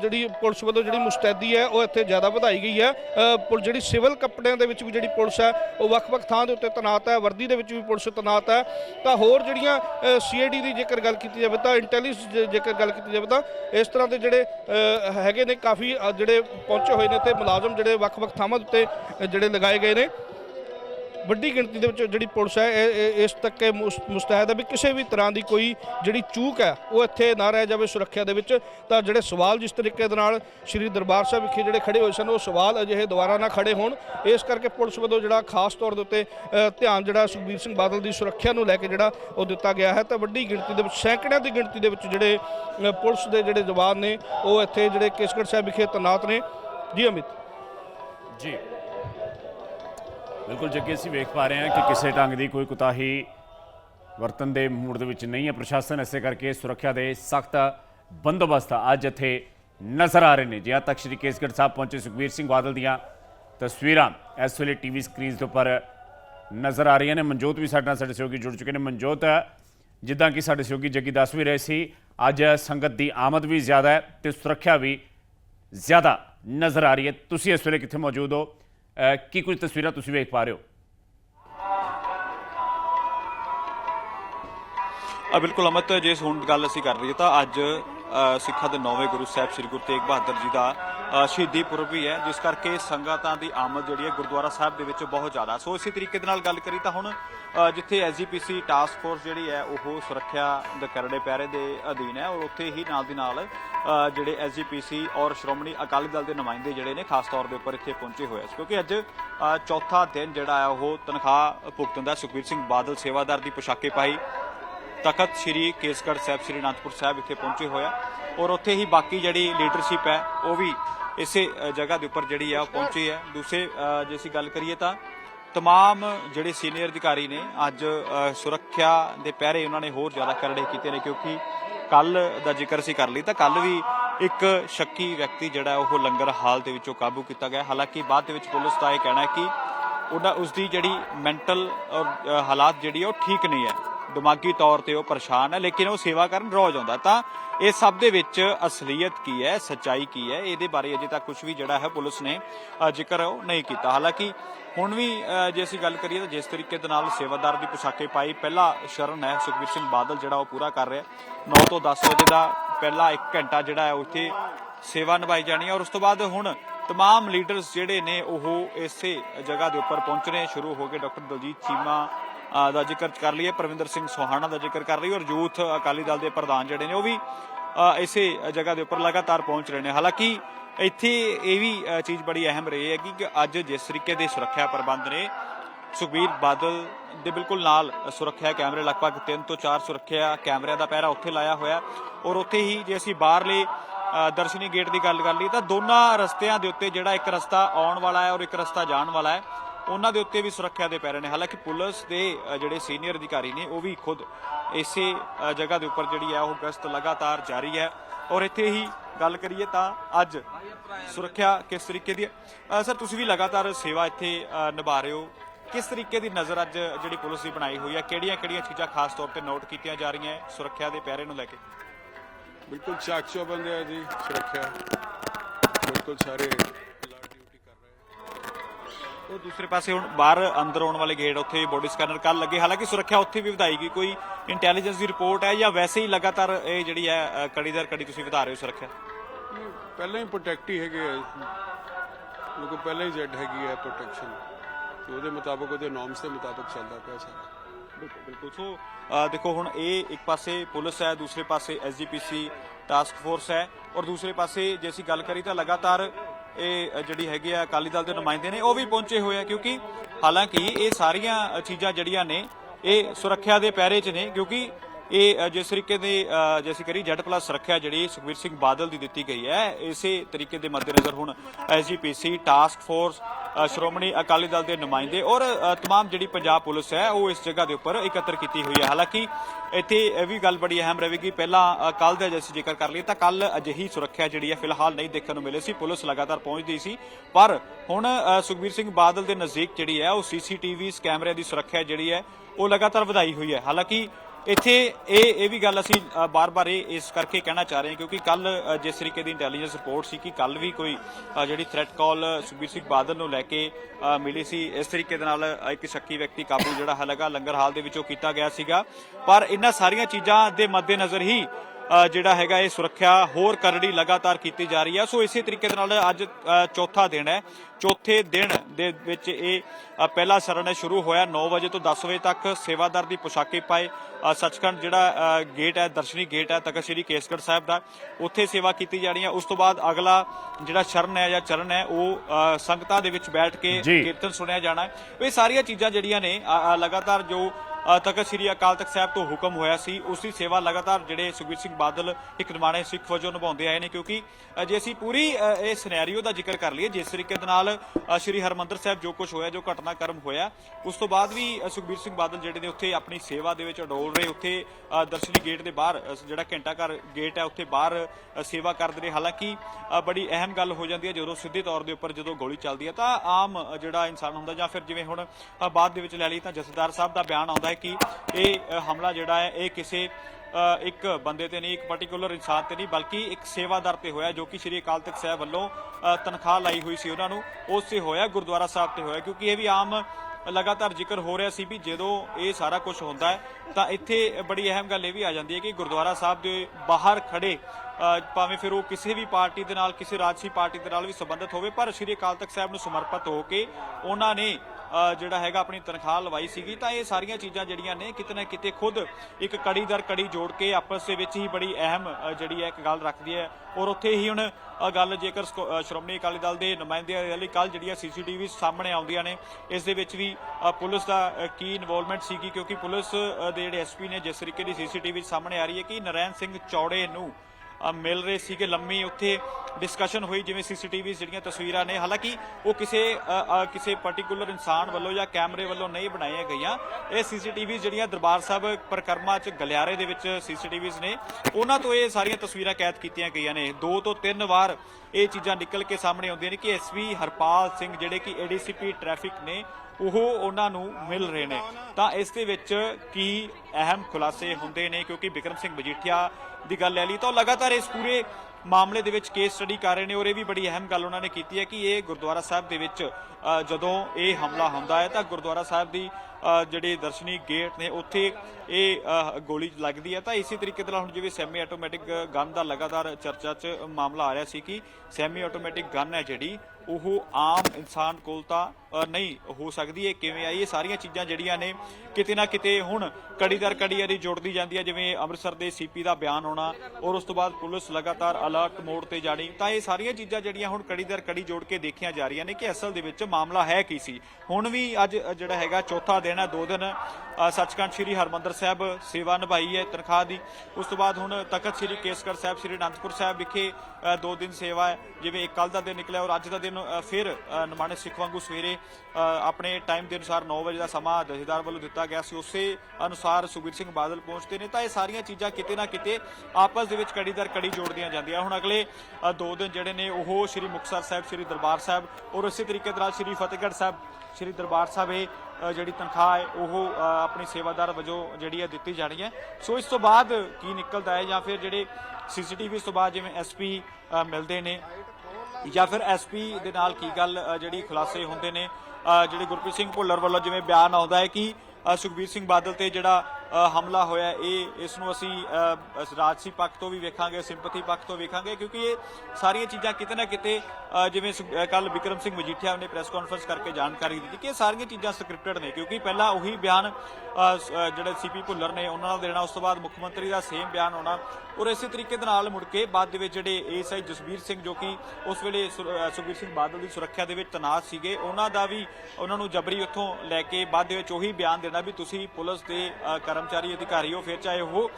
ਜਿਹੜੀ ਪੁਲਿਸ ਵੱਲੋਂ ਜਿਹੜੀ ਮੁਸਤੈਦੀ ਹੈ ਉਹ ਇੱਥੇ ਜ਼ਿਆਦਾ ਵਧਾਈ ਗਈ ਹੈ। ਅ, ਪੁਲ- ਜਿਹੜੀ ਸਿਵਲ ਕੱਪੜਿਆਂ ਦੇ ਵਿੱਚ ਵੀ ਜਿਹੜੀ ਪੁਲਿਸ ਹੈ ਉਹ ਵੱਖ-ਵੱਖ ਥਾਂ ਦੇ ਉੱਤੇ ਤੈਨਾਤ ਹੈ ਵਰਦੀ ਦੇ ਵਿੱਚ ਵੀ ਪੁਲਿਸ ਤੈਨਾਤ ਹੈ। ਤਾਂ ਹੋਰ ਜਿਹੜੀਆਂ ਸੀਆਈਡੀ ਦੀ ਜੇਕਰ ਗੱਲ ਕੀਤੀ ਜਾਵੇ ਤਾਂ ਇੰਟੈਲੀਜੈਂਸ ਜੇਕਰ ਗੱਲ ਕੀਤੀ ਜਾਵੇ ਤਾਂ ਇਸ ਤਰ੍ਹਾਂ ਦੇ ਜਿਹੜੇ ਹੈਗੇ ਨੇ ਕਾਫੀ ਜਿਹੜੇ ਪਹੁੰਚੇ ਹੋਏ ਨੇ ਤੇ ਮੁਲਾਜ਼ਮ ਜਿਹੜੇ ਵੱਖ-ਵੱਖ ਥਾਵਾਂ ਦੇ ਉੱਤੇ ਜਿਹੜੇ ਲਗਾਏ ਗਏ ਨੇ। ਵੱਡੀ ਗਿਣਤੀ ਦੇ ਵਿੱਚ ਜਿਹੜੀ ਪੁਲਿਸ ਹੈ, ਇਹ- ਇਸ ਤੱਕ ਇਹ ਮੁਸ- ਮੁਸਤੈਦ ਹੈ ਵੀ ਕਿਸੇ ਵੀ ਤਰ੍ਹਾਂ ਦੀ ਕੋਈ ਜਿਹੜੀ ਚੂਕ ਹੈ, ਉਹ ਇੱਥੇ ਨਾ ਰਹਿ ਜਾਵੇ ਸੁਰੱਖਿਆ ਦੇ ਵਿੱਚ। ਤਾਂ ਜਿਹੜੇ ਸਵਾਲ ਜਿਸ ਤਰੀਕੇ ਦੇ ਨਾਲ ਸ਼੍ਰੀ ਦਰਬਾਰ ਸਾਹਿਬ ਵਿਖੇ ਜਿਹੜੇ ਖੜੇ ਹੋਏ ਸਨ, ਉਹ ਸਵਾਲ ਅਜਿਹੇ ਦੁਬਾਰਾ ਨਾ ਖੜੇ ਹੋਣ। ਇਸ ਕਰਕੇ ਪੁਲਿਸ ਵੱਲੋਂ ਜਿਹੜਾ ਖਾਸ ਤੌਰ ਦੇ ਉੱਤੇ ਧਿਆਨ ਜਿਹੜਾ ਸੁਖਬੀਰ ਸਿੰਘ ਬਾਦਲ ਦੀ ਸੁਰੱਖਿਆ ਨੂੰ ਲੈ ਕੇ ਜਿਹੜਾ ਉਹ ਦਿੱਤਾ ਗਿਆ ਹੈ, ਤਾਂ ਵੱਡੀ ਗਿਣਤੀ ਦੇ ਵਿੱਚ, ਸੈਂਕੜਿਆਂ ਦੀ ਗਿਣਤੀ ਦੇ ਵਿੱਚ ਜਿਹੜੇ ਪੁਲਿਸ ਦੇ ਜਿਹੜੇ ਜਵਾਨ ਨੇ, ਉਹ ਇੱਥੇ ਜਿਹੜੇ ਕੇਸਗੜ੍ਹ ਸਾਹਿਬ ਵਿਖੇ ਤੈਨਾਤ ਨੇ। ਜੀ ਅਮਿਤ। ਜੀ। ਬਿਲਕੁਲ ਜੱਗੇ, ਅਸੀਂ ਵੇਖ ਪਾ ਰਹੇ ਹਾਂ ਕਿ ਕਿਸੇ ਢੰਗ ਦੀ ਕੋਈ ਕੁਤਾਹੀ ਵਰਤਨ ਦੇ ਮੂਡ ਦੇ ਵਿੱਚ ਨਹੀਂ ਹੈ। ਪ੍ਰਸ਼ਾਸਨ ਇਸੇ ਕਰਕੇ ਸੁਰੱਖਿਆ ਦੇ ਸਖਤ ਬੰਦੋਬਸਤ ਅੱਜ ਇੱਥੇ ਨਜ਼ਰ ਆ ਰਹੇ ਨੇ। ਜਿਹਾਂ ਤੱਕ ਸ਼੍ਰੀ ਕੇਸਗੜ੍ਹ ਸਾਹਿਬ ਪਹੁੰਚੇ ਸੁਖਬੀਰ ਸਿੰਘ ਬਾਦਲ ਦੀਆਂ ਤਸਵੀਰਾਂ ਇਸ ਵੇਲੇ ਟੀਵੀ ਸਕਰੀਨਸ ਦੇ ਉੱਪਰ ਨਜ਼ਰ ਆ ਰਹੀਆਂ ਨੇ। ਮਨਜੋਤ ਵੀ ਸਾਡੇ ਨਾਲ ਸਾਡੇ ਸਹਿਯੋਗੀ ਜੁੜ ਚੁੱਕੇ ਨੇ। ਮਨਜੋਤ, ਜਿੱਦਾਂ ਕਿ ਸਾਡੇ ਸਹਿਯੋਗੀ ਜੱਗੀ ਦੱਸ ਵੀ ਰਹੇ ਸੀ, ਅੱਜ ਸੰਗਤ ਦੀ ਆਮਦ ਵੀ ਜ਼ਿਆਦਾ ਹੈ ਤੇ ਸੁਰੱਖਿਆ ਵੀ ਜ਼ਿਆਦਾ ਨਜ਼ਰ ਆ ਰਹੀ ਹੈ। ਤੁਸੀਂ ਇਸ ਵੇਲੇ ਕਿੱਥੇ ਮੌਜੂਦ ਹੋ? ਕੀ ਕੁਝ ਤਸਵੀਰਾਂ ਤੁਸੀਂ ਵੇਖ ਪਾ ਰਹੇ ਹੋ ਆ, ਬਿਲਕੁਲ ਅਮਤ ਜੇ ਹੁਣ ਗੱਲ ਅਸੀਂ ਕਰ ਲਈਏ ਤਾਂ ਅੱਜ ਸਿੱਖਾਂ ਦੇ ਨੌਵੇਂ ਗੁਰੂ ਸਾਹਿਬ ਸ੍ਰੀ ਗੁਰੂ ਤੇਗ ਬਹਾਦਰ ਜੀ ਦਾ ਸ਼ਹੀਦੀ ਪੁਰਬ ਵੀ ਹੈ ਜਿਸ ਕਰਕੇ ਸੰਗਤਾਂ ਦੀ ਆਮਦ ਜਿਹੜੀ ਹੈ ਗੁਰਦੁਆਰਾ ਸਾਹਿਬ ਦੇ ਵਿੱਚ ਬਹੁਤ ਜ਼ਿਆਦਾ। ਸੋ ਇਸੇ ਤਰੀਕੇ ਦੇ ਨਾਲ ਗੱਲ ਕਰੀ ਤਾਂ ਹੁਣ ਅ, ਜਿੱਥੇ ਐਸਜੀਪੀਸੀ ਟਾਸਕ ਫੋਰਸ ਜਿਹੜੀ ਹੈ ਉਹ ਸੁਰੱਖਿਆ ਦੇ ਕਰੜੇ ਪਹਿਰੇ ਦੇ ਅਧੀਨ ਹੈ ਔਰ ਉੱਥੇ ਹੀ ਨਾਲ ਦੀ ਨਾਲ ਅ, ਜਿਹੜੇ ਐਸਜੀਪੀਸੀ ਔਰ ਸ਼੍ਰੋਮਣੀ ਅਕਾਲੀ ਦਲ ਦੇ ਨੁਮਾਇੰਦੇ ਜਿਹੜੇ ਨੇ ਖਾਸ ਤੌਰ ਦੇ ਉੱਪਰ ਇੱਥੇ ਪਹੁੰਚੇ ਹੋਏ ਸੀ ਕਿਉਂਕਿ ਅੱਜ ਚੌਥਾ ਦਿਨ ਜਿਹੜਾ ਹੈ ਉਹ ਤਨਖਾਹ ਭੁਗਤਣ ਦਾ ਸੁਖਬੀਰ ਸਿੰਘ ਬਾਦਲ ਸੇਵਾਦਾਰ ਦੀ ਪੁਸ਼ਾਕੇ ਪਾਈ ਤਖਤ ਸ੍ਰੀ ਕੇਸਗੜ੍ਹ ਸਾਹਿਬ, ਸ੍ਰੀ ਅਨੰਦਪੁਰ ਸਾਹਿਬ ਇੱਥੇ ਪਹੁੰਚੇ ਹੋਇਆ ਔਰ ਉੱਥੇ ਹੀ ਬਾਕੀ ਜਿਹੜੀ ਲੀਡਰਸ਼ਿਪ ਹੈ, ਉਹ ਵੀ ਇਸੇ ਜਗ੍ਹਾ ਦੇ ਉੱਪਰ ਜਿਹੜੀ ਆ ਪਹੁੰਚੀ ਹੈ। ਦੂਸਰੇ ਜੇ ਅਸੀਂ ਗੱਲ ਕਰੀਏ ਤਾਂ ਤਮਾਮ ਜਿਹੜੇ ਸੀਨੀਅਰ ਅਧਿਕਾਰੀ ਨੇ, ਅੱਜ ਸੁਰੱਖਿਆ ਦੇ ਪਹਿਰੇ ਉਹਨਾਂ ਨੇ ਹੋਰ ਜ਼ਿਆਦਾ ਕਰੜੇ ਕੀਤੇ ਨੇ, ਕਿਉਂਕਿ ਕੱਲ ਦਾ ਜ਼ਿਕਰ ਸੀ ਕਰ ਲਈ ਤਾਂ ਕੱਲ ਵੀ ਇੱਕ ਸ਼ੱਕੀ ਵਿਅਕਤੀ ਜਿਹੜਾ ਉਹ ਲੰਗਰ ਹਾਲ ਦੇ ਵਿੱਚੋਂ ਕਾਬੂ ਕੀਤਾ ਗਿਆ। ਹਾਲਾਂਕਿ ਬਾਅਦ ਦੇ ਵਿੱਚ ਪੁਲਿਸ ਦਾ ਇਹ ਕਹਿਣਾ ਹੈ ਕਿ ਉਹਦਾ, ਉਸਦੀ ਜਿਹੜੀ ਮੈਂਟਲ ਹਾਲਾਤ ਜਿਹੜੀ ਉਹ ਠੀਕ ਨਹੀਂ ਹੈ। ਦਿਮਾਗੀ ਤੌਰ ਤੇ ਉਹ ਪਰੇਸ਼ਾਨ ਹੈ ਲੇਕਿਨ ਉਹ ਸੇਵਾ ਕਰਨ ਰੋਜ਼ ਆਉਂਦਾ ਤਾਂ ਇਹ ਸਭ ਦੇ ਵਿੱਚ ਅਸਲੀਅਤ ਕੀ ਹੈ ਸੱਚਾਈ ਕੀ ਹੈ ਇਹਦੇ ਬਾਰੇ ਅਜੇ ਤੱਕ ਕੁਝ ਵੀ ਜਿਹੜਾ ਹੈ ਪੁਲਿਸ ਨੇ ਅ, ਜ਼ਿਕਰ ਉਹ ਨਹੀਂ ਕੀਤਾ ਹਾਲਾਂਕਿ ਹੁਣ ਵੀ ਅ, ਜੇ ਅਸੀਂ ਗੱਲ ਕਰੀਏ ਤਾਂ ਜਿਸ ਤਰੀਕੇ ਦੇ ਨਾਲ ਸੇਵਾਦਾਰ ਦੀ ਪੁਸ਼ਾਕੇ ਪਾਈ ਪਹਿਲਾ ਸ਼ਰਨ ਹੈ ਸੁਖਬੀਰ ਸਿੰਘ ਬਾਦਲ ਜਿਹੜਾ ਉਹ ਪੂਰਾ ਕਰ ਰਿਹਾ 9 ਤੋਂ 10 ਵਜੇ ਦਾ ਪਹਿਲਾ 1 ਘੰਟਾ ਜਿਹੜਾ ਹੈ ਉੱਥੇ ਸੇਵਾ ਨਿਭਾਈ ਜਾਣੀ ਹੈ ਔਰ ਉਸ ਤੋਂ ਬਾਅਦ ਹੁਣ तमाम ਲੀਡਰਸ ਜਿਹੜੇ ਨੇ ਉਹ ਇਸੇ ਜਗ੍ਹਾ ਦੇ ਉੱਪਰ ਪਹੁੰਚਣੇ ਸ਼ੁਰੂ ਹੋ ਗਏ ਡਾਕਟਰ ਦਲਜੀਤ ਚੀਮਾ ਅ, ਦਾ ਜ਼ਿਕਰ ਕਰ ਲਈਏ। ਪ੍ਰਵਿੰਦਰ ਸਿੰਘ ਸੋਹਾਣਾ ਦਾ ਜ਼ਿਕਰ ਕਰ ਲਈਏ ਔਰ ਯੂਥ ਅਕਾਲੀ ਦਲ ਦੇ ਪ੍ਰਧਾਨ ਜਿਹੜੇ ਨੇ, ਉਹ ਵੀ ਇਸੇ ਜਗ੍ਹਾ ਦੇ ਉੱਪਰ ਲਗਾਤਾਰ ਪਹੁੰਚ ਰਹੇ ਨੇ। ਹਾਲਾਂਕਿ ਇੱਥੇ ਇਹ ਵੀ ਚੀਜ਼ ਬੜੀ ਅਹਿਮ ਰਹੀ ਹੈ ਕਿ ਅੱਜ ਜਿਸ ਤਰੀਕੇ ਦੇ ਸੁਰੱਖਿਆ ਪ੍ਰਬੰਧ ਨੇ, ਸੁਖਬੀਰ ਬਾਦਲ ਦੇ ਬਿਲਕੁਲ ਨਾਲ ਸੁਰੱਖਿਆ ਕੈਮਰੇ, ਲਗਭਗ 3 ਤੋਂ 4 ਸੁਰੱਖਿਆ ਕੈਮਰਿਆਂ ਦਾ ਪਹਿਰਾ ਉੱਥੇ ਲਾਇਆ ਹੋਇਆ ਔਰ ਉੱਥੇ ਹੀ ਜੇ ਅਸੀਂ ਬਾਹਰਲੇ ਦਰਸ਼ਨੀ ਗੇਟ ਦੀ ਗੱਲ ਕਰ ਲਈ ਤਾਂ ਦੋਨਾਂ ਰਸਤਿਆਂ ਦੇ ਉੱਤੇ ਜਿਹੜਾ ਇੱਕ ਰਸਤਾ ਆਉਣ ਵਾਲਾ ਹੈ ਔਰ ਇੱਕ ਰਸਤਾ ਜਾਣ ਵਾਲਾ ਹੈ। ਉਹਨਾਂ ਦੇ ਉੱਤੇ ਵੀ ਸੁਰੱਖਿਆ ਦੇ ਪੈਰੇ ਨੇ। ਹਾਲਾਂਕਿ ਪੁਲਿਸ ਦੇ ਜਿਹੜੇ ਸੀਨੀਅਰ ਅਧਿਕਾਰੀ ਨੇ, ਉਹ ਵੀ ਖੁਦ ਇਸੇ ਜਗ੍ਹਾ ਦੇ ਉੱਪਰ ਜਿਹੜੀ ਹੈ, ਉਹ ਗਸ਼ਤ ਲਗਾਤਾਰ ਜਾਰੀ ਹੈ। ਔਰ ਇੱਥੇ ਹੀ ਗੱਲ ਕਰੀਏ ਤਾਂ ਅੱਜ ਸੁਰੱਖਿਆ ਕਿਸ ਤਰੀਕੇ ਦੀ ਸਰ, ਤੁਸੀਂ ਵੀ ਲਗਾਤਾਰ ਸੇਵਾ ਇੱਥੇ ਨਿਭਾ ਰਹੇ ਹੋ। ਕਿਸ ਤਰੀਕੇ ਦੀ ਨਜ਼ਰ ਅੱਜ ਜਿਹੜੀ ਪੁਲਿਸ ਦੀ ਬਣਾਈ ਹੋਈ ਹੈ? ਕਿਹੜੀਆਂ ਕਿਹੜੀਆਂ ਚੀਜ਼ਾਂ ਖਾਸ ਤੌਰ ਤੇ ਨੋਟ ਕੀਤੀਆਂ ਜਾ ਰਹੀਆਂ ਹੈ ਸੁਰੱਖਿਆ ਦੇ ਪੈਰੇ ਨੂੰ ਲੈ ਕੇ? ਬਿਲਕੁਲ ਚਾਕ ਚੌਬੰਦ ਹੈ ਜੀ, ਸੁਰੱਖਿਆ। ਬਿਲਕੁਲ ਸਾਰੇ ਉਹ ਦੂਸਰੇ ਪਾਸੇ ਹੁਣ ਬਾਹਰ ਅੰਦਰ ਆਉਣ ਵਾਲੇ ਗੇਟ ਉੱਥੇ ਬੋਡੀ ਸਕੈਨਰ ਕੱਲ ਲੱਗੇ। ਹਾਲਾਂਕਿ ਸੁਰੱਖਿਆ ਉੱਥੇ ਵੀ ਵਧਾਈ ਗਈ। ਕੋਈ ਇੰਟੈਲੀਜੈਂਸ ਦੀ ਰਿਪੋਰਟ ਹੈ ਜਾਂ ਵੈਸੇ ਹੀ ਲਗਾਤਾਰ ਇਹ ਜਿਹੜੀ ਹੈ ਕੜੀ ਦਰ ਕੜੀ ਤੁਸੀਂ ਵਧਾ ਰਹੇ ਹੋ ਸੁਰੱਖਿਆ? ਪਹਿਲਾਂ ਹੀ ਪ੍ਰੋਟੈਕਟ ਹੀ ਹੈਗੇ ਆ ਲੋਕੋ ਪਹਿਲਾਂ ਹੀ ਜ਼ੈਡ ਹੈਗੀ ਹੈ ਪ੍ਰੋਟੈਕਸ਼ਨ ਤੇ ਉਹਦੇ ਮੁਤਾਬਕ ਉਹਦੇ ਨੋਰਮਸ ਦੇ ਮੁਤਾਬਕ ਚੱਲਦਾ ਪਿਆ ਸਾਰਾ। ਬਿਲਕੁਲ ਬਿਲਕੁਲ। ਸੋ ਦੇਖੋ ਹੁਣ ਇਹ ਇੱਕ ਪਾਸੇ ਪੁਲਿਸ ਹੈ ਦੂਸਰੇ ਪਾਸੇ ਐਸਜੀਪੀਸੀ ਟਾਸਕ ਫੋਰਸ ਹੈ। ਔਰ ਦੂਸਰੇ ਪਾਸੇ ਜੇ ਅਸੀਂ ਗੱਲ ਕਰੀ ਤਾਂ ਲਗਾਤਾਰ ਇਹ ਜਿਹੜੀ ਹੈਗੀ ਆ ਅਕਾਲੀ ਦਲ ਦੇ ਨੁਮਾਇੰਦੇ ਨੇ, ਉਹ ਵੀ ਪਹੁੰਚੇ ਹੋਏ ਆ ਕਿਉਂਕਿ ਹਾਲਾਂਕਿ ਇਹ ਸਾਰੀਆਂ ਚੀਜ਼ਾਂ ਜਿਹੜੀਆਂ ਨੇ, ਇਹ ਸੁਰੱਖਿਆ ਦੇ ਪਹਿਰੇ 'ਚ ਨੇ ਕਿਉਂਕਿ ਇਹ ਜਿਸ ਤਰੀਕੇ ਦੇ ਅ, ਕਰੀ ਜੈਡ ਪਲੱਸ ਸੁਰੱਖਿਆ ਜਿਹੜੀ ਸੁਖਬੀਰ ਸਿੰਘ ਬਾਦਲ ਦੀ ਦਿੱਤੀ ਗਈ ਹੈ ਇਸੇ ਤਰੀਕੇ ਦੇ ਮੱਦੇਨਜ਼ਰ ਹੁਣ SGPC task force Shiromani Akali Dal ਦੇ ਨੁਮਾਇੰਦੇ ਔਰ ਅ, ਤਮਾਮ ਜਿਹੜੀ ਪੰਜਾਬ ਪੁਲਿਸ ਹੈ ਉਹ ਇਸ ਜਗ੍ਹਾ ਦੇ ਉੱਪਰ ਇਕੱਤਰ ਕੀਤੀ ਹੋਈ ਹੈ। ਹਾਲਾਂਕਿ ਇੱਥੇ ਇਹ ਵੀ ਗੱਲ ਬੜੀ ਅਹਿਮ ਰਹੇਗੀ ਪਹਿਲਾਂ ਕੱਲ ਦਾ ਜੇ ਅਸੀਂ ਜ਼ਿਕਰ ਕਰ ਲਈਏ ਤਾਂ ਕੱਲ ਅਜਿਹੀ ਸੁਰੱਖਿਆ ਜਿਹੜੀ ਹੈ ਫਿਲਹਾਲ ਨਹੀਂ ਦੇਖਣ ਨੂੰ ਮਿਲੇ ਸੀ ਪੁਲਿਸ ਲਗਾਤਾਰ ਪਹੁੰਚਦੀ ਸੀ। ਪਰ ਹੁਣ ਸੁਖਬੀਰ ਸਿੰਘ ਬਾਦਲ ਦੇ ਨਜ਼ਦੀਕ ਜਿਹੜੀ ਹੈ ਉਹ ਸੀਸੀਟੀਵੀ ਕੈਮਰੇ ਦੀ ਸੁਰੱਖਿਆ ਜਿਹੜੀ ਹੈ ਉਹ ਲਗਾਤਾਰ ਵਧਾਈ ਹੋਈ ਹੈ। ਹਾਲਾਂਕਿ ਇੱਥੇ ਇਹ ਇਹ ਵੀ ਗੱਲ ਅਸੀਂ ਅ, ਬਾਰ-ਬਾਰ ਇਹ ਇਸ ਕਰਕੇ ਕਹਿਣਾ ਚਾਹ ਰਹੇ ਹਾਂ ਕਿਉਂਕਿ ਕੱਲ ਜਿਸ ਤਰੀਕੇ ਦੀ ਇੰਟੈਲੀਜੈਂਸ ਰਿਪੋਰਟ ਸੀ ਕਿ ਕੱਲ ਵੀ ਕੋਈ ਜਿਹੜੀ ਥ੍ਰੈਟ ਕਾਲ ਸੁਖਬੀਰ ਸਿੰਘ ਬਾਦਲ ਨੂੰ ਲੈ ਕੇ ਮਿਲੀ ਸੀ ਇਸ ਤਰੀਕੇ ਦੇ ਨਾਲ ਇੱਕ ਸ਼ੱਕੀ ਵਿਅਕਤੀ ਕਾਬੂ ਜਿਹੜਾ ਹਲਗਾ ਲੰਗਰ ਹਾਲ ਦੇ ਵਿੱਚੋਂ ਕੀਤਾ ਗਿਆ ਸੀਗਾ। ਪਰ ਇਹਨਾਂ ਸਾਰੀਆਂ ਚੀਜ਼ਾਂ ਦੇ ਮੱਦੇਨਜ਼ਰ ਹੀ ਜਿਹੜਾ ਹੈਗਾ ਇਹ ਸੁਰੱਖਿਆ ਹੋਰ ਕਰੜੀ ਲਗਾਤਾਰ ਕੀਤੀ ਜਾ ਰਹੀ ਹੈ। ਸੋ ਇਸੇ ਤਰੀਕੇ ਦੇ ਨਾਲ ਅੱਜ ਚੌਥਾ ਦਿਨ ਹੈ। ਚੌਥੇ ਦਿਨ ਦੇ ਵਿੱਚ ਇਹ ਪਹਿਲਾ ਸਰਨ ਸ਼ੁਰੂ ਹੋਇਆ 9 ਵਜੇ ਤੋਂ 10 ਵਜੇ ਤੱਕ। ਸੇਵਾਦਾਰ ਦੀ ਪੁਸ਼ਾਕੇ ਪਾਏ। ਸੱਚਖੰਡ ਜਿਹੜਾ ਗੇਟ ਹੈ ਦਰਸ਼ਨੀ ਗੇਟ ਹੈ ਤਖਤ ਸ੍ਰੀ ਕੇਸਗੜ੍ਹ ਸਾਹਿਬ ਦਾ ਉੱਥੇ ਸੇਵਾ ਕੀਤੀ ਜਾਣੀ ਹੈ। ਉਸ ਤੋਂ ਬਾਅਦ ਅਗਲਾ ਜਿਹੜਾ ਸ਼ਰਨ ਹੈ ਜਾਂ ਚਰਨ ਹੈ ਉਹ ਸੰਗਤਾਂ ਦੇ ਵਿੱਚ ਬੈਠ ਕੇ। ਕੀਰਤਨ ਸੁਣਿਆ ਜਾਣਾ ਹੈ। ਇਹ ਸਾਰੀਆਂ ਚੀਜ਼ਾਂ ਜਿਹੜੀਆਂ ਨੇ ਲਗਾਤਾਰ ਜੋ ਤਖਤ ਸ੍ਰੀ ਅਕਾਲ ਤਖਤ ਸਾਹਿਬ ਤੋਂ ਹੁਕਮ ਹੋਇਆ ਸੀ। ਉਸ ਦੀ ਸੇਵਾ ਲਗਾਤਾਰ ਜਿਹੜੇ ਸੁਖਬੀਰ ਸਿੰਘ ਬਾਦਲ ਇੱਕ ਨਿਮਾਣੇ ਸਿੱਖ ਵਜੋਂ ਨਿਭਾਉਂਦੇ ਆਏ ਨੇ ਕਿਉਂਕਿ ਜੇ ਅਸੀਂ ਪੂਰੀ ਇਹ ਸਿਨੈਰੀਓ ਦਾ ਜ਼ਿਕਰ ਕਰ ਲਈਏ, ਜਿਸ ਤਰੀਕੇ ਦੇ ਨਾਲ ਸ੍ਰੀ ਹਰਮੰਦਰ ਸਾਹਿਬ ਜੋ ਕੁਝ ਹੋਇਆ, ਜੋ ਘਟਨਾਕ੍ਰਮ ਹੋਇਆ, ਉਸ ਤੋਂ ਬਾਅਦ ਵੀ ਸੁਖਬੀਰ ਸਿੰਘ ਬਾਦਲ ਜਿਹੜੇ ਨੇ ਉੱਥੇ ਆਪਣੀ ਸੇਵਾ ਦੇ ਵਿੱਚ ਅਡੋਲ ਰਹੇ। ਉੱਥੇ ਦਰਸ਼ਨੀ ਗੇਟ ਦੇ ਬਾਹਰ ਜਿਹੜਾ ਘੰਟਾ ਘਰ ਗੇਟ ਹੈ, ਉੱਥੇ ਬਾਹਰ ਸੇਵਾ ਕਰਦੇ ਰਹੇ। ਹਾਲਾਂਕਿ ਬੜੀ ਅਹਿਮ ਗੱਲ ਹੋ ਜਾਂਦੀ ਹੈ, ਜਦੋਂ ਸਿੱਧੇ ਤੌਰ ਦੇ ਉੱਪਰ ਜਦੋਂ ਗੋਲੀ ਚੱਲਦੀ ਹੈ, ਤਾਂ ਆਮ ਜਿਹੜਾ ਇਨਸਾਨ ਹੁੰਦਾ ਜਾਂ ਫਿਰ ਜਿਵੇਂ ਹੁਣ ਬਾਅਦ ਦੇ ਵਿੱਚ ਲੈ ਲਈ ਤਾਂ ਜਥੇਦਾਰ ਸਾਹਿਬ ਦਾ ਬਿਆਨ ਆਉਂਦਾ ਹੈ ਕਿ ਇਹ ਹਮਲਾ ਜਿਹੜਾ ਹੈ, ਇਹ ਕਿਸੇ ਇੱਕ ਬੰਦੇ ਤੇ ਨਹੀਂ, ਇੱਕ ਪਾਰਟਿਕੂਲਰ ਇਨਸਾਨ ਤੇ ਨਹੀਂ, ਬਲਕਿ ਇੱਕ ਸੇਵਾਦਾਰ ਤੇ ਹੋਇਆ, ਜੋ ਕਿ ਸ਼੍ਰੀ ਅਕਾਲ ਤਖਤ ਸਾਹਿਬ ਵੱਲੋਂ ਤਨਖਾਹ ਲਾਈ ਹੋਈ ਸੀ ਉਹਨਾਂ ਨੂੰ। ਉਸ ਤੇ ਹੋਇਆ, ਗੁਰਦੁਆਰਾ ਸਾਹਿਬ ਤੇ ਹੋਇਆ, ਕਿਉਂਕਿ ਇਹ ਵੀ ਆਮ, ਲਗਾਤਾਰ ਜ਼ਿਕਰ ਹੋ ਰਿਹਾ ਸੀ ਵੀ ਜਦੋਂ ਇਹ ਸਾਰਾ ਕੁਝ ਹੁੰਦਾ ਹੈ, ਤਾਂ ਇੱਥੇ ਬੜੀ ਅਹਿਮ ਗੱਲ ਇਹ ਵੀ ਆ ਜਾਂਦੀ ਹੈ ਕਿ ਗੁਰਦੁਆਰਾ ਸਾਹਿਬ ਦੇ ਬਾਹਰ ਖੜੇ ਭਾਵੇਂ ਫਿਰ ਉਹ ਕਿਸੇ ਵੀ ਪਾਰਟੀ ਦੇ ਨਾਲ, ਕਿਸੇ ਰਾਜਸੀ ਪਾਰਟੀ ਦੇ ਨਾਲ ਵੀ ਸੰਬੰਧਿਤ ਹੋਵੇ, ਪਰ ਸ਼੍ਰੀ ਅਕਾਲ ਤਖਤ ਸਾਹਿਬ ਨੂੰ ਸਮਰਪਿਤ ਹੋ ਕੇ ਉਹਨਾਂ ਨੇ ਜਿਹੜਾ ਹੈਗਾ ਆਪਣੀ ਤਨਖਾਹ ਲਵਾਈ ਸੀਗੀ, ਤਾਂ ਇਹ ਸਾਰੀਆਂ ਚੀਜ਼ਾਂ ਜਿਹੜੀਆਂ ਨੇ ਕਿਤੇ ਨਾ ਕਿਤੇ ਖੁਦ ਇੱਕ ਕੜੀ ਦਰ ਕੜੀ ਜੋੜ ਕੇ ਆਪਸ ਦੇ ਵਿੱਚ ਹੀ ਬੜੀ ਅਹਿਮ ਜਿਹੜੀ ਹੈ ਇੱਕ ਗੱਲ ਰੱਖਦੀ ਹੈ। ਔਰ ਉੱਥੇ ਹੀ ਹੁਣ ਗੱਲ ਜੇਕਰ ਸਕੋ- ਸ਼੍ਰੋਮਣੀ ਅਕਾਲੀ ਦਲ ਦੇ ਨੁਮਾਇੰਦਿਆਂ ਦੇ ਲਈ ਕੱਲ ਜਿਹੜੀਆਂ ਸੀਸੀਟੀਵੀ ਸਾਹਮਣੇ ਆਉਂਦੀਆਂ ਨੇ, ਇਸ ਦੇ ਵਿੱਚ ਵੀ ਪੁਲਿਸ ਦਾ ਕੀ ਇਨਵੋਲਵਮੈਂਟ ਸੀਗੀ, ਕਿਉਂਕਿ ਪੁਲਿਸ ਦੇ ਜਿਹੜੇ ਐਸਪੀ ਨੇ ਜਿਸ ਤਰੀਕੇ ਦੀ ਸੀਸੀਟੀਵੀ ਸਾਹਮਣੇ ਆ ਰਹੀ ਹੈ ਕਿ ਨਰੈਣ ਸਿੰਘ ਚੌੜੇ ਨੂੰ ਮਿਲ ਰਹੇ ਸੀਗੇ ਲੰਮੀ ਉੱਥੇ ਡਿਸਕਸ਼ਨ ਹੋਈ, ਜਿਵੇਂ ਸੀਸੀਟੀਵੀ ਜਿਹੜੀਆਂ ਤਸਵੀਰਾਂ ਨੇ। ਹਾਲਾਂਕਿ ਉਹ ਕਿਸੇ ਕਿਸੇ ਪਾਰਟਿਕੂਲਰ ਇਨਸਾਨ ਵੱਲੋਂ ਜਾਂ ਕੈਮਰੇ ਵੱਲੋਂ ਨਹੀਂ ਬਣਾਈਆਂ ਗਈਆਂ। ਇਹ ਸੀਸੀਟੀਵੀ ਜਿਹੜੀਆਂ ਦਰਬਾਰ ਸਾਹਿਬ ਪ੍ਰਕਰਮਾ ਚ ਗਲਿਆਰੇ ਦੇ ਵਿੱਚ ਸੀਸੀਟੀਵੀਜ਼ ਨੇ, ਉਹਨਾਂ ਤੋਂ ਇਹ ਸਾਰੀਆਂ ਤਸਵੀਰਾਂ ਕੈਦ ਕੀਤੀਆਂ ਗਈਆਂ ਨੇ। ਦੋ ਤੋਂ ਤਿੰਨ ਵਾਰ ਇਹ ਚੀਜ਼ਾਂ ਨਿਕਲ ਕੇ ਸਾਹਮਣੇ ਆਉਂਦੀਆਂ ਨੇ ਕਿ ਐਸਪੀ ਹਰਪਾਲ ਸਿੰਘ, ਜਿਹੜੇ ਕਿ ਏਡੀਸੀਪੀ ਟ੍ਰੈਫਿਕ ਨੇ ਉਹ ਉਹਨਾਂ ਨੂੰ ਮਿਲ ਰਹੇ ਨੇ। ਤਾਂ ਇਸ ਦੇ ਵਿੱਚ ਕੀ ਅਹਿਮ ਖੁਲਾਸੇ ਹੁੰਦੇ ਨੇ ਕਿਉਂਕਿ ਵਿਕਰਮ ਸਿੰਘ ਮਜੀਠੀਆ ਦੀ ਗੱਲ ਲੈ ਲਈ ਤਾਂ ਉਹ ਲਗਾਤਾਰ ਇਸ ਪੂਰੇ ਮਾਮਲੇ ਦੇ ਵਿੱਚ ਕੇਸ ਸਟੱਡੀ ਕਰ ਰਹੇ ਨੇ ਔਰ ਇਹ ਵੀ ਬੜੀ ਅਹਿਮ ਗੱਲ ਉਹਨਾਂ ਨੇ ਕੀਤੀ ਹੈ ਕਿ ਇਹ ਗੁਰਦੁਆਰਾ ਸਾਹਿਬ ਦੇ ਵਿੱਚ ਜਦੋਂ ਇਹ ਹਮਲਾ ਹੁੰਦਾ ਹੈ ਤਾਂ ਗੁਰਦੁਆਰਾ ਸਾਹਿਬ ਦੀ ਜਿਹੜੇ ਦਰਸ਼ਨੀ ਗੇਟ ਨੇ ਉੱਥੇ ਇਹ ਗੋਲੀ ਲੱਗਦੀ ਹੈ। ਤਾਂ ਇਸੇ ਤਰੀਕੇ ਦੇ ਨਾਲ ਹੁਣ ਜਿਵੇਂ ਸੈਮੀ ਆਟੋਮੈਟਿਕ ਗਨ ਦਾ ਲਗਾਤਾਰ ਚਰਚਾ 'ਚ ਮਾਮਲਾ ਆ ਰਿਹਾ ਸੀ ਕਿ ਸੈਮੀ ਆਟੋਮੈਟਿਕ ਗਨ ਹੈ ਜਿਹੜੀ ਉਹ ਆਮ ਇਨਸਾਨ ਕੋਲ ਤਾਂ ਨਹੀਂ ਹੋ ਸਕਦੀ। ਇਹ ਕਿਵੇਂ ਆਈ? ਇਹ ਸਾਰੀਆਂ ਚੀਜ਼ਾਂ ਜਿਹੜੀਆਂ ਨੇ, ਕਿਤੇ ਨਾ ਕਿਤੇ ਹੁਣ ਕੜੀ ਦਰ ਕੜੀ ਇਹਦੀ ਜੁੜਦੀ ਜਾਂਦੀ ਹੈ। ਜਿਵੇਂ ਅੰਮ੍ਰਿਤਸਰ ਦੇ ਸੀਪੀ ਦਾ ਬਿਆਨ ਹੋਣਾ ਔਰ ਉਸ ਤੋਂ ਬਾਅਦ ਪੁਲਿਸ ਲਗਾਤਾਰ ਅਲਰਟ ਮੋਡ ਤੇ ਜਾਣੀ। ਤਾਂ ਇਹ ਸਾਰੀਆਂ ਚੀਜ਼ਾਂ ਜਿਹੜੀਆਂ ਹੁਣ ਕੜੀ ਦਰ ਕੜੀ ਜੋੜ ਕੇ ਦੇਖੀਆਂ ਜਾ ਰਹੀਆਂ ਨੇ ਕਿ ਅਸਲ ਦੇ ਵਿੱਚ ਮਾਮਲਾ ਹੈ ਕੀ ਸੀ। ਹੁਣ ਵੀ ਅੱਜ ਜਿਹੜਾ ਹੈਗਾ ਚੌਥਾ ਦਿਨ ਹੈ, ਦੋ ਦਿਨ ਸੱਚਖੰਡ ਸ੍ਰੀ ਹਰਮੰਦਰ ਸਾਹਿਬ ਸੇਵਾ ਨਿਭਾਈ ਹੈ ਤਨਖਾਹ ਦੀ। ਉਸ ਤੋਂ ਬਾਅਦ ਹੁਣ ਤਖਤ ਸ੍ਰੀ ਕੇਸਗੜ੍ਹ ਸਾਹਿਬ, ਸ੍ਰੀ ਅਨੰਦਪੁਰ ਸਾਹਿਬ ਵਿਖੇ ਦੋ ਦਿਨ ਸੇਵਾ ਹੈ। ਜਿਵੇਂ ਇੱਕ ਕੱਲ ਦਾ ਦਿਨ ਨਿਕਲਿਆ ਔਰ ਅੱਜ ਦਾ ਦਿਨ ਅ, ਫਿਰ ਨਮਾਣੇ ਸਿੱਖ ਵਾਂਗੂ ਸਵੇਰੇ ਆਪਣੇ ਟਾਈਮ ਦੇ ਅਨੁਸਾਰ 9 ਵਜੇ ਦਾ ਸਮਾਂ ਜਥੇਦਾਰ ਵੱਲੋਂ ਦਿੱਤਾ ਗਿਆ ਸੀ। ਉਸੇ ਅਨੁਸਾਰ ਸੁਖਬੀਰ ਸਿੰਘ ਬਾਦਲ ਪਹੁੰਚਦੇ ਨੇ ਤਾਂ ਇਹ ਸਾਰੀਆਂ ਚੀਜ਼ਾਂ ਕਿਤੇ ਨਾ ਕਿਤੇ ਆਪਸ ਦੇ ਵਿੱਚ ਕੜੀ ਦਰ ਕੜੀ ਜੋੜਦੀਆਂ ਜਾਂਦੀਆਂ। ਹੁਣ ਅਗਲੇ ਅ, ਦੋ ਦਿਨ ਜਿਹੜੇ ਨੇ ਉਹ ਸ੍ਰੀ ਮੁਕਤਸਰ ਸਾਹਿਬ ਸ੍ਰੀ ਦਰਬਾਰ ਸਾਹਿਬ ਔਰ ਇਸੇ ਤਰੀਕੇ ਦੇ ਨਾਲ ਸ੍ਰੀ ਫਤਿਹਗੜ੍ਹ ਸਾਹਿਬ ਸ੍ਰੀ ਦਰਬਾਰ ਸਾਹਿਬ ਇਹ ਜਿਹੜੀ ਤਨਖਾਹ ਹੈ ਉਹ ਆਪਣੀ ਸੇਵਾਦਾਰ ਵਜੋਂ ਜਿਹੜੀ ਹੈ ਦਿੱਤੀ ਜਾਣੀ ਹੈ। ਸੋ ਇਸ ਤੋਂ ਬਾਅਦ ਕੀ ਨਿਕਲਦਾ ਹੈ ਜਾਂ ਫਿਰ ਜਿਹੜੇ ਸੀਸੀਟੀਵੀ ਤੋਂ ਬਾਅਦ ਜਿਵੇਂ ਐਸਪੀ ਮਿਲਦੇ ਨੇ ਜਾਂ ਫਿਰ ਐਸਪੀ ਦੇ ਨਾਲ ਕੀ ਗੱਲ ਜਿਹੜੀ ਖੁਲਾਸੇ ਹੁੰਦੇ ਨੇ ਜਿਹੜੇ ਗੁਰਪ੍ਰੀਤ ਸਿੰਘ ਭੁੱਲਰ ਵੱਲੋਂ ਜਿਵੇਂ ਬਿਆਨ ਆਉਂਦਾ ਹੈ ਕਿ ਸੁਖਬੀਰ ਸਿੰਘ ਬਾਦਲ ਤੇ ਜਿਹੜਾ ਹਮਲਾ ਹੋਇਆ ਇਹ ਇਸ ਨੂੰ ਅਸੀਂ ਰਾਜਸੀ ਪੱਖ ਤੋਂ ਵੀ ਵੇਖਾਂਗੇ ਸਿੰਪਥੀ ਪੱਖ ਤੋਂ ਵੇਖਾਂਗੇ ਕਿਉਂਕਿ ਇਹ ਸਾਰੀਆਂ ਚੀਜ਼ਾਂ ਕਿਤੇ ਨਾ ਕਿਤੇ ਜਿਵੇਂ ਕੱਲ ਵਿਕਰਮ ਸਿੰਘ ਮਜੀਠੀਆ ਨੇ ਪ੍ਰੈਸ ਕਾਨਫਰੰਸ ਕਰਕੇ ਜਾਣਕਾਰੀ ਦਿੱਤੀ ਕਿ ਇਹ ਸਾਰੀਆਂ ਚੀਜ਼ਾਂ ਸਕ੍ਰਿਪਟਡ ਨੇ ਕਿਉਂਕਿ ਪਹਿਲਾਂ ਉਹੀ ਬਿਆਨ ਅ, ਸ- ਅ, ਜਿਹੜੇ ਸੀਪੀ ਭੁੱਲਰ ਨੇ ਉਹਨਾਂ ਨੂੰ ਦੇਣਾ ਉਸ ਤੋਂ ਬਾਅਦ ਮੁੱਖ ਮੰਤਰੀ ਦਾ ਸੇਮ ਬਿਆਨ ਹੋਣਾ ਔਰ ਇਸੇ ਤਰੀਕੇ ਦੇ ਨਾਲ ਮੁੜ ਕੇ ਬਾਅਦ ਦੇ ਵਿੱਚ ਜਿਹੜੇ ਏਐਸਆਈ ਜਸਬੀਰ ਸਿੰਘ ਜੋ ਕਿ ਉਸ ਵੇਲੇ ਸੁਖਬੀਰ ਸਿੰਘ ਬਾਦਲ ਦੀ ਸੁਰੱਖਿਆ ਦੇ ਵਿੱਚ ਤਨਾਤ ਸੀਗੇ ਉਹਨਾਂ ਦਾ ਵੀ ਉਹਨਾਂ ਨੂੰ ਜਬਰੀ ਉੱਥੋਂ ਲੈ ਕੇ ਬਾਅਦ ਦੇ ਵਿੱਚ ਉਹੀ ਬਿਆਨ ਦੇਣਾ ਵੀ ਤੁਸੀਂ ਪੁਲਿਸ ਦੇ ਅ, ਕਰਮਚਾਰੀ ਅਧਿਕਾਰੀ ਹੋ ਫਿਰ ਚਾਹੇ ਉਹ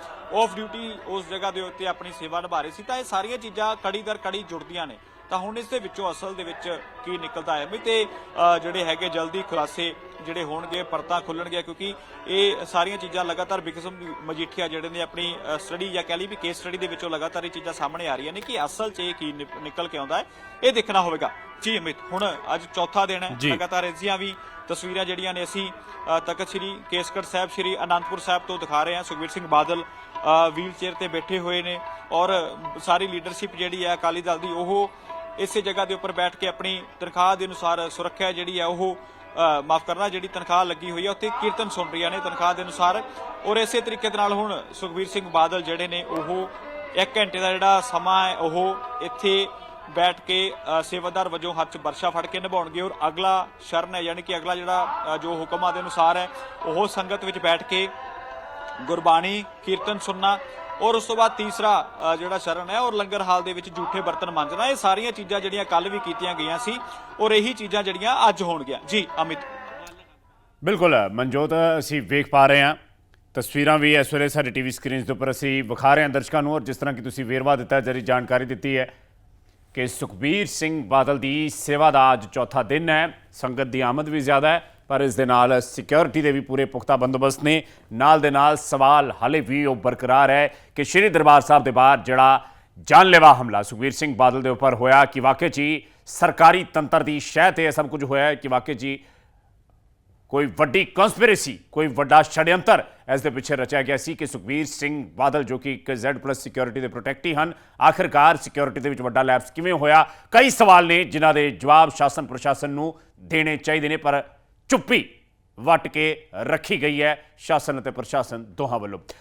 ਆਫ ਡਿਊਟੀ ਉਸ ਜਗ੍ਹਾ ਦੇ ਉੱਤੇ ਆਪਣੀ ਸੇਵਾ ਨਿਭਾ ਰਹੇ ਸੀ ਤਾਂ ਇਹ ਸਾਰੀਆਂ ਚੀਜ਼ਾਂ ਕੜੀ ਦਰ ਕੜੀ ਜੁੜਦੀਆਂ ਨੇ। ਤਾਂ ਹੁਣ ਇਸ ਦੇ ਵਿੱਚੋਂ ਅਸਲ ਦੇ ਵਿੱਚ ਕੀ ਨਿਕਲਦਾ ਹੈ? ਵੀ ਤੇ ਜਿਹੜੇ ਹੈਗੇ ਜਲਦੀ ਖੁਲਾਸੇ ਜਿਹੜੇ ਹੋਣਗੇ ਪਰਤਾਂ ਖੁੱਲਣਗੇ ਕਿਉਂਕਿ ਇਹ ਸਾਰੀਆਂ ਚੀਜ਼ਾਂ ਲਗਾਤਾਰ ਬਿਕਸਮ ਮਜੀਠੀਆ ਜਿਹੜੇ ਨੇ ਆਪਣੀ ਸਟੱਡੀ ਜਾਂ ਕਹਿ ਲਈ ਵੀ ਕੇਸ ਸਟੱਡੀ ਦੇ ਵਿੱਚੋਂ ਲਗਾਤਾਰ ਇਹ ਚੀਜ਼ਾਂ ਸਾਹਮਣੇ ਆ ਰਹੀਆਂ ਨੇ ਕਿ ਅਸਲ 'ਚ ਇਹ ਕੀ ਨਿਕਲ ਕੇ ਆਉਂਦਾ ਹੈ? ਇਹ ਦੇਖਣਾ ਹੋਵੇਗਾ। ਜੀ ਅਮਿਤ ਹੁਣ ਅੱਜ ਚੌਥਾ ਦਿਨ ਹੈ। ਲਗਾਤਾਰ ਇਸਦੀਆਂ ਵੀ ਤਸਵੀਰਾਂ ਜਿਹੜੀਆਂ ਨੇ ਅਸੀਂ ਤਖਤ ਸ੍ਰੀ ਕੇਸਗੜ੍ਹ ਸਾਹਿਬ, ਸ੍ਰੀ ਅਨੰਦਪੁਰ ਸਾਹਿਬ ਤੋਂ ਦਿਖਾ ਰਹੇ ਹਾਂ। ਸੁਖਬੀਰ ਸਿੰਘ ਬਾਦਲ ਵੀਲ ਚੇਅਰ ਤੇ ਬੈਠੇ ਹੋਏ ਨੇ ਔਰ ਸਾਰੀ ਲੀਡਰਸ਼ਿਪ ਜਿਹੜੀ ਹੈ ਅਕਾਲੀ ਦਲ ਦੀ, ਉਹ ਇਸੇ ਜਗ੍ਹਾ ਦੇ ਉੱਪਰ ਬੈਠ ਕੇ ਆਪਣੀ ਤਨਖਾਹ ਦੇ ਅਨੁਸਾਰ ਸੁਰੱਖਿਆ ਜਿਹੜੀ ਹੈ ਉਹ ਮਾਫ ਕਰਨਾ, ਜਿਹੜੀ ਤਨਖਾਹ ਲੱਗੀ ਹੋਈ ਹੈ, ਉੱਥੇ ਕੀਰਤਨ ਸੁਣ ਰਹੀਆਂ ਨੇ ਤਨਖਾਹ ਦੇ ਅਨੁਸਾਰ। ਔਰ ਇਸੇ ਤਰੀਕੇ ਦੇ ਨਾਲ ਹੁਣ ਸੁਖਬੀਰ ਸਿੰਘ ਬਾਦਲ ਜਿਹੜੇ ਨੇ, ਉਹ 1 ਘੰਟੇ ਦਾ ਜਿਹੜਾ ਸਮਾਂ ਹੈ, ਉਹ ਇੱਥੇ ਬੈਠ ਕੇ ਸੇਵਾਦਾਰ ਵਜੋਂ ਹੱਥ 'ਚ ਬਰਸ਼ਾ ਫੜ ਕੇ ਨਿਭਾਉਣਗੇ ਔਰ ਅਗਲਾ ਸ਼ਰਨ ਹੈ, ਯਾਨੀ ਕਿ ਅਗਲਾ ਜਿਹੜਾ ਜੋ ਹੁਕਮਾਂ ਦੇ ਅਨੁਸਾਰ ਹੈ, ਉਹ ਸੰਗਤ ਵਿੱਚ ਬੈਠ ਕੇ ਗੁਰਬਾਣੀ, ਕੀਰਤਨ ਸੁਣਨਾ ਔਰ ਉਸ ਤੋਂ ਬਾਅਦ ਤੀਸਰਾ ਜਿਹੜਾ ਸ਼ਰਨ ਹੈ, ਔਰ ਲੰਗਰ ਹਾਲ ਦੇ ਵਿੱਚ ਝੂਠੇ ਬਰਤਨ ਮਾਂਜਣਾ, ਇਹ ਸਾਰੀਆਂ ਚੀਜ਼ਾਂ ਜਿਹੜੀਆਂ ਕੱਲ ਵੀ ਕੀਤੀਆਂ ਗਈਆਂ ਸੀ ਔਰ ਇਹੀ ਚੀਜ਼ਾਂ ਜਿਹੜੀਆਂ ਅੱਜ ਹੋਣਗੀਆਂ। ਜੀ, ਅਮਿਤ। ਬਿਲਕੁਲ, ਮਨਜੋਤ, ਅਸੀਂ ਵੇਖ ਪਾ ਰਹੇ ਹਾਂ। ਤਸਵੀਰਾਂ ਵੀ ਇਸ ਵੇਲੇ ਸਾਡੇ ਟੀਵੀ ਸਕਰੀਨਸ ਦੇ ਉੱਪਰ ਅਸੀਂ ਵਿਖਾ ਰਹੇ ਹਾਂ ਦਰਸ਼ਕਾਂ ਨੂੰ ਔਰ ਜਿਸ ਤਰ੍ਹਾਂ ਕਿ ਤੁਸੀਂ ਵੇਰਵਾ ਦਿੱਤਾ ਜਿਹੜੀ ਜਾਣਕਾਰੀ ਦਿੱਤੀ ਹੈ। ਕਿ ਸੁਖਬੀਰ ਸਿੰਘ ਬਾਦਲ ਦੀ ਸੇਵਾ ਦਾ ਅੱਜ ਚੌਥਾ ਦਿਨ ਹੈ। ਸੰਗਤ ਦੀ ਆਮਦ ਵੀ ਜ਼ਿਆਦਾ ਹੈ, ਪਰ ਇਸ ਦੇ ਨਾਲ ਸਿਕਿਉਰਿਟੀ ਦੇ ਵੀ ਪੂਰੇ ਪੁਖਤਾ ਬੰਦੋਬਸਤ ਨੇ। ਨਾਲ ਦੇ ਨਾਲ ਸਵਾਲ ਹਾਲੇ ਵੀ ਉਹ ਬਰਕਰਾਰ ਹੈ ਕਿ ਸ਼੍ਰੀ ਦਰਬਾਰ ਸਾਹਿਬ ਦੇ ਬਾਹਰ ਜਿਹੜਾ ਜਾਨਲੇਵਾ ਹਮਲਾ ਸੁਖਬੀਰ ਸਿੰਘ ਬਾਦਲ ਦੇ ਉੱਪਰ ਹੋਇਆ, ਕਿ ਵਾਕਿਆ ਜੀ ਸਰਕਾਰੀ ਤੰਤਰ ਦੀ ਸ਼ਹਿ ਤੇ ਇਹ ਸਭ ਕੁਝ ਹੋਇਆ ਹੈ, ਕਿ ਵਾਕਿਆ ਜੀ ਕੋਈ ਵੱਡੀ ਕਨਸਪੀਰੇਸੀ ਕੋਈ ਵੱਡਾ ਛੜਯੰਤਰ ਇਸ ਦੇ ਪਿੱਛੇ ਰਚਿਆ ਗਿਆ ਸੀ ਕਿ ਸੁਖਬੀਰ ਸਿੰਘ ਬਾਦਲ ਜੋ ਕਿ ਇੱਕ Z+ ਸਿਕਿਉਰਿਟੀ ਦੇ ਪ੍ਰੋਟੈਕਟੀ ਹਨ, ਆਖਿਰਕਾਰ ਸਿਕਿਉਰਿਟੀ ਦੇ ਵਿੱਚ ਵੱਡਾ ਲੈਪਸ ਕਿਵੇਂ ਹੋਇਆ? ਕਈ ਸਵਾਲ ਨੇ ਜਿਨ੍ਹਾਂ ਦੇ ਜਵਾਬ ਸ਼ਾਸਨ ਪ੍ਰਸ਼ਾਸਨ ਨੂੰ ਦੇਣੇ ਚਾਹੀਦੇ ਨੇ, ਪਰ ਚੁੱਪੀ ਵੱਟ ਕੇ ਰੱਖੀ ਗਈ ਹੈ ਸ਼ਾਸਨ ਅਤੇ ਪ੍ਰਸ਼ਾਸਨ ਦੋਹਾਂ ਵੱਲੋਂ।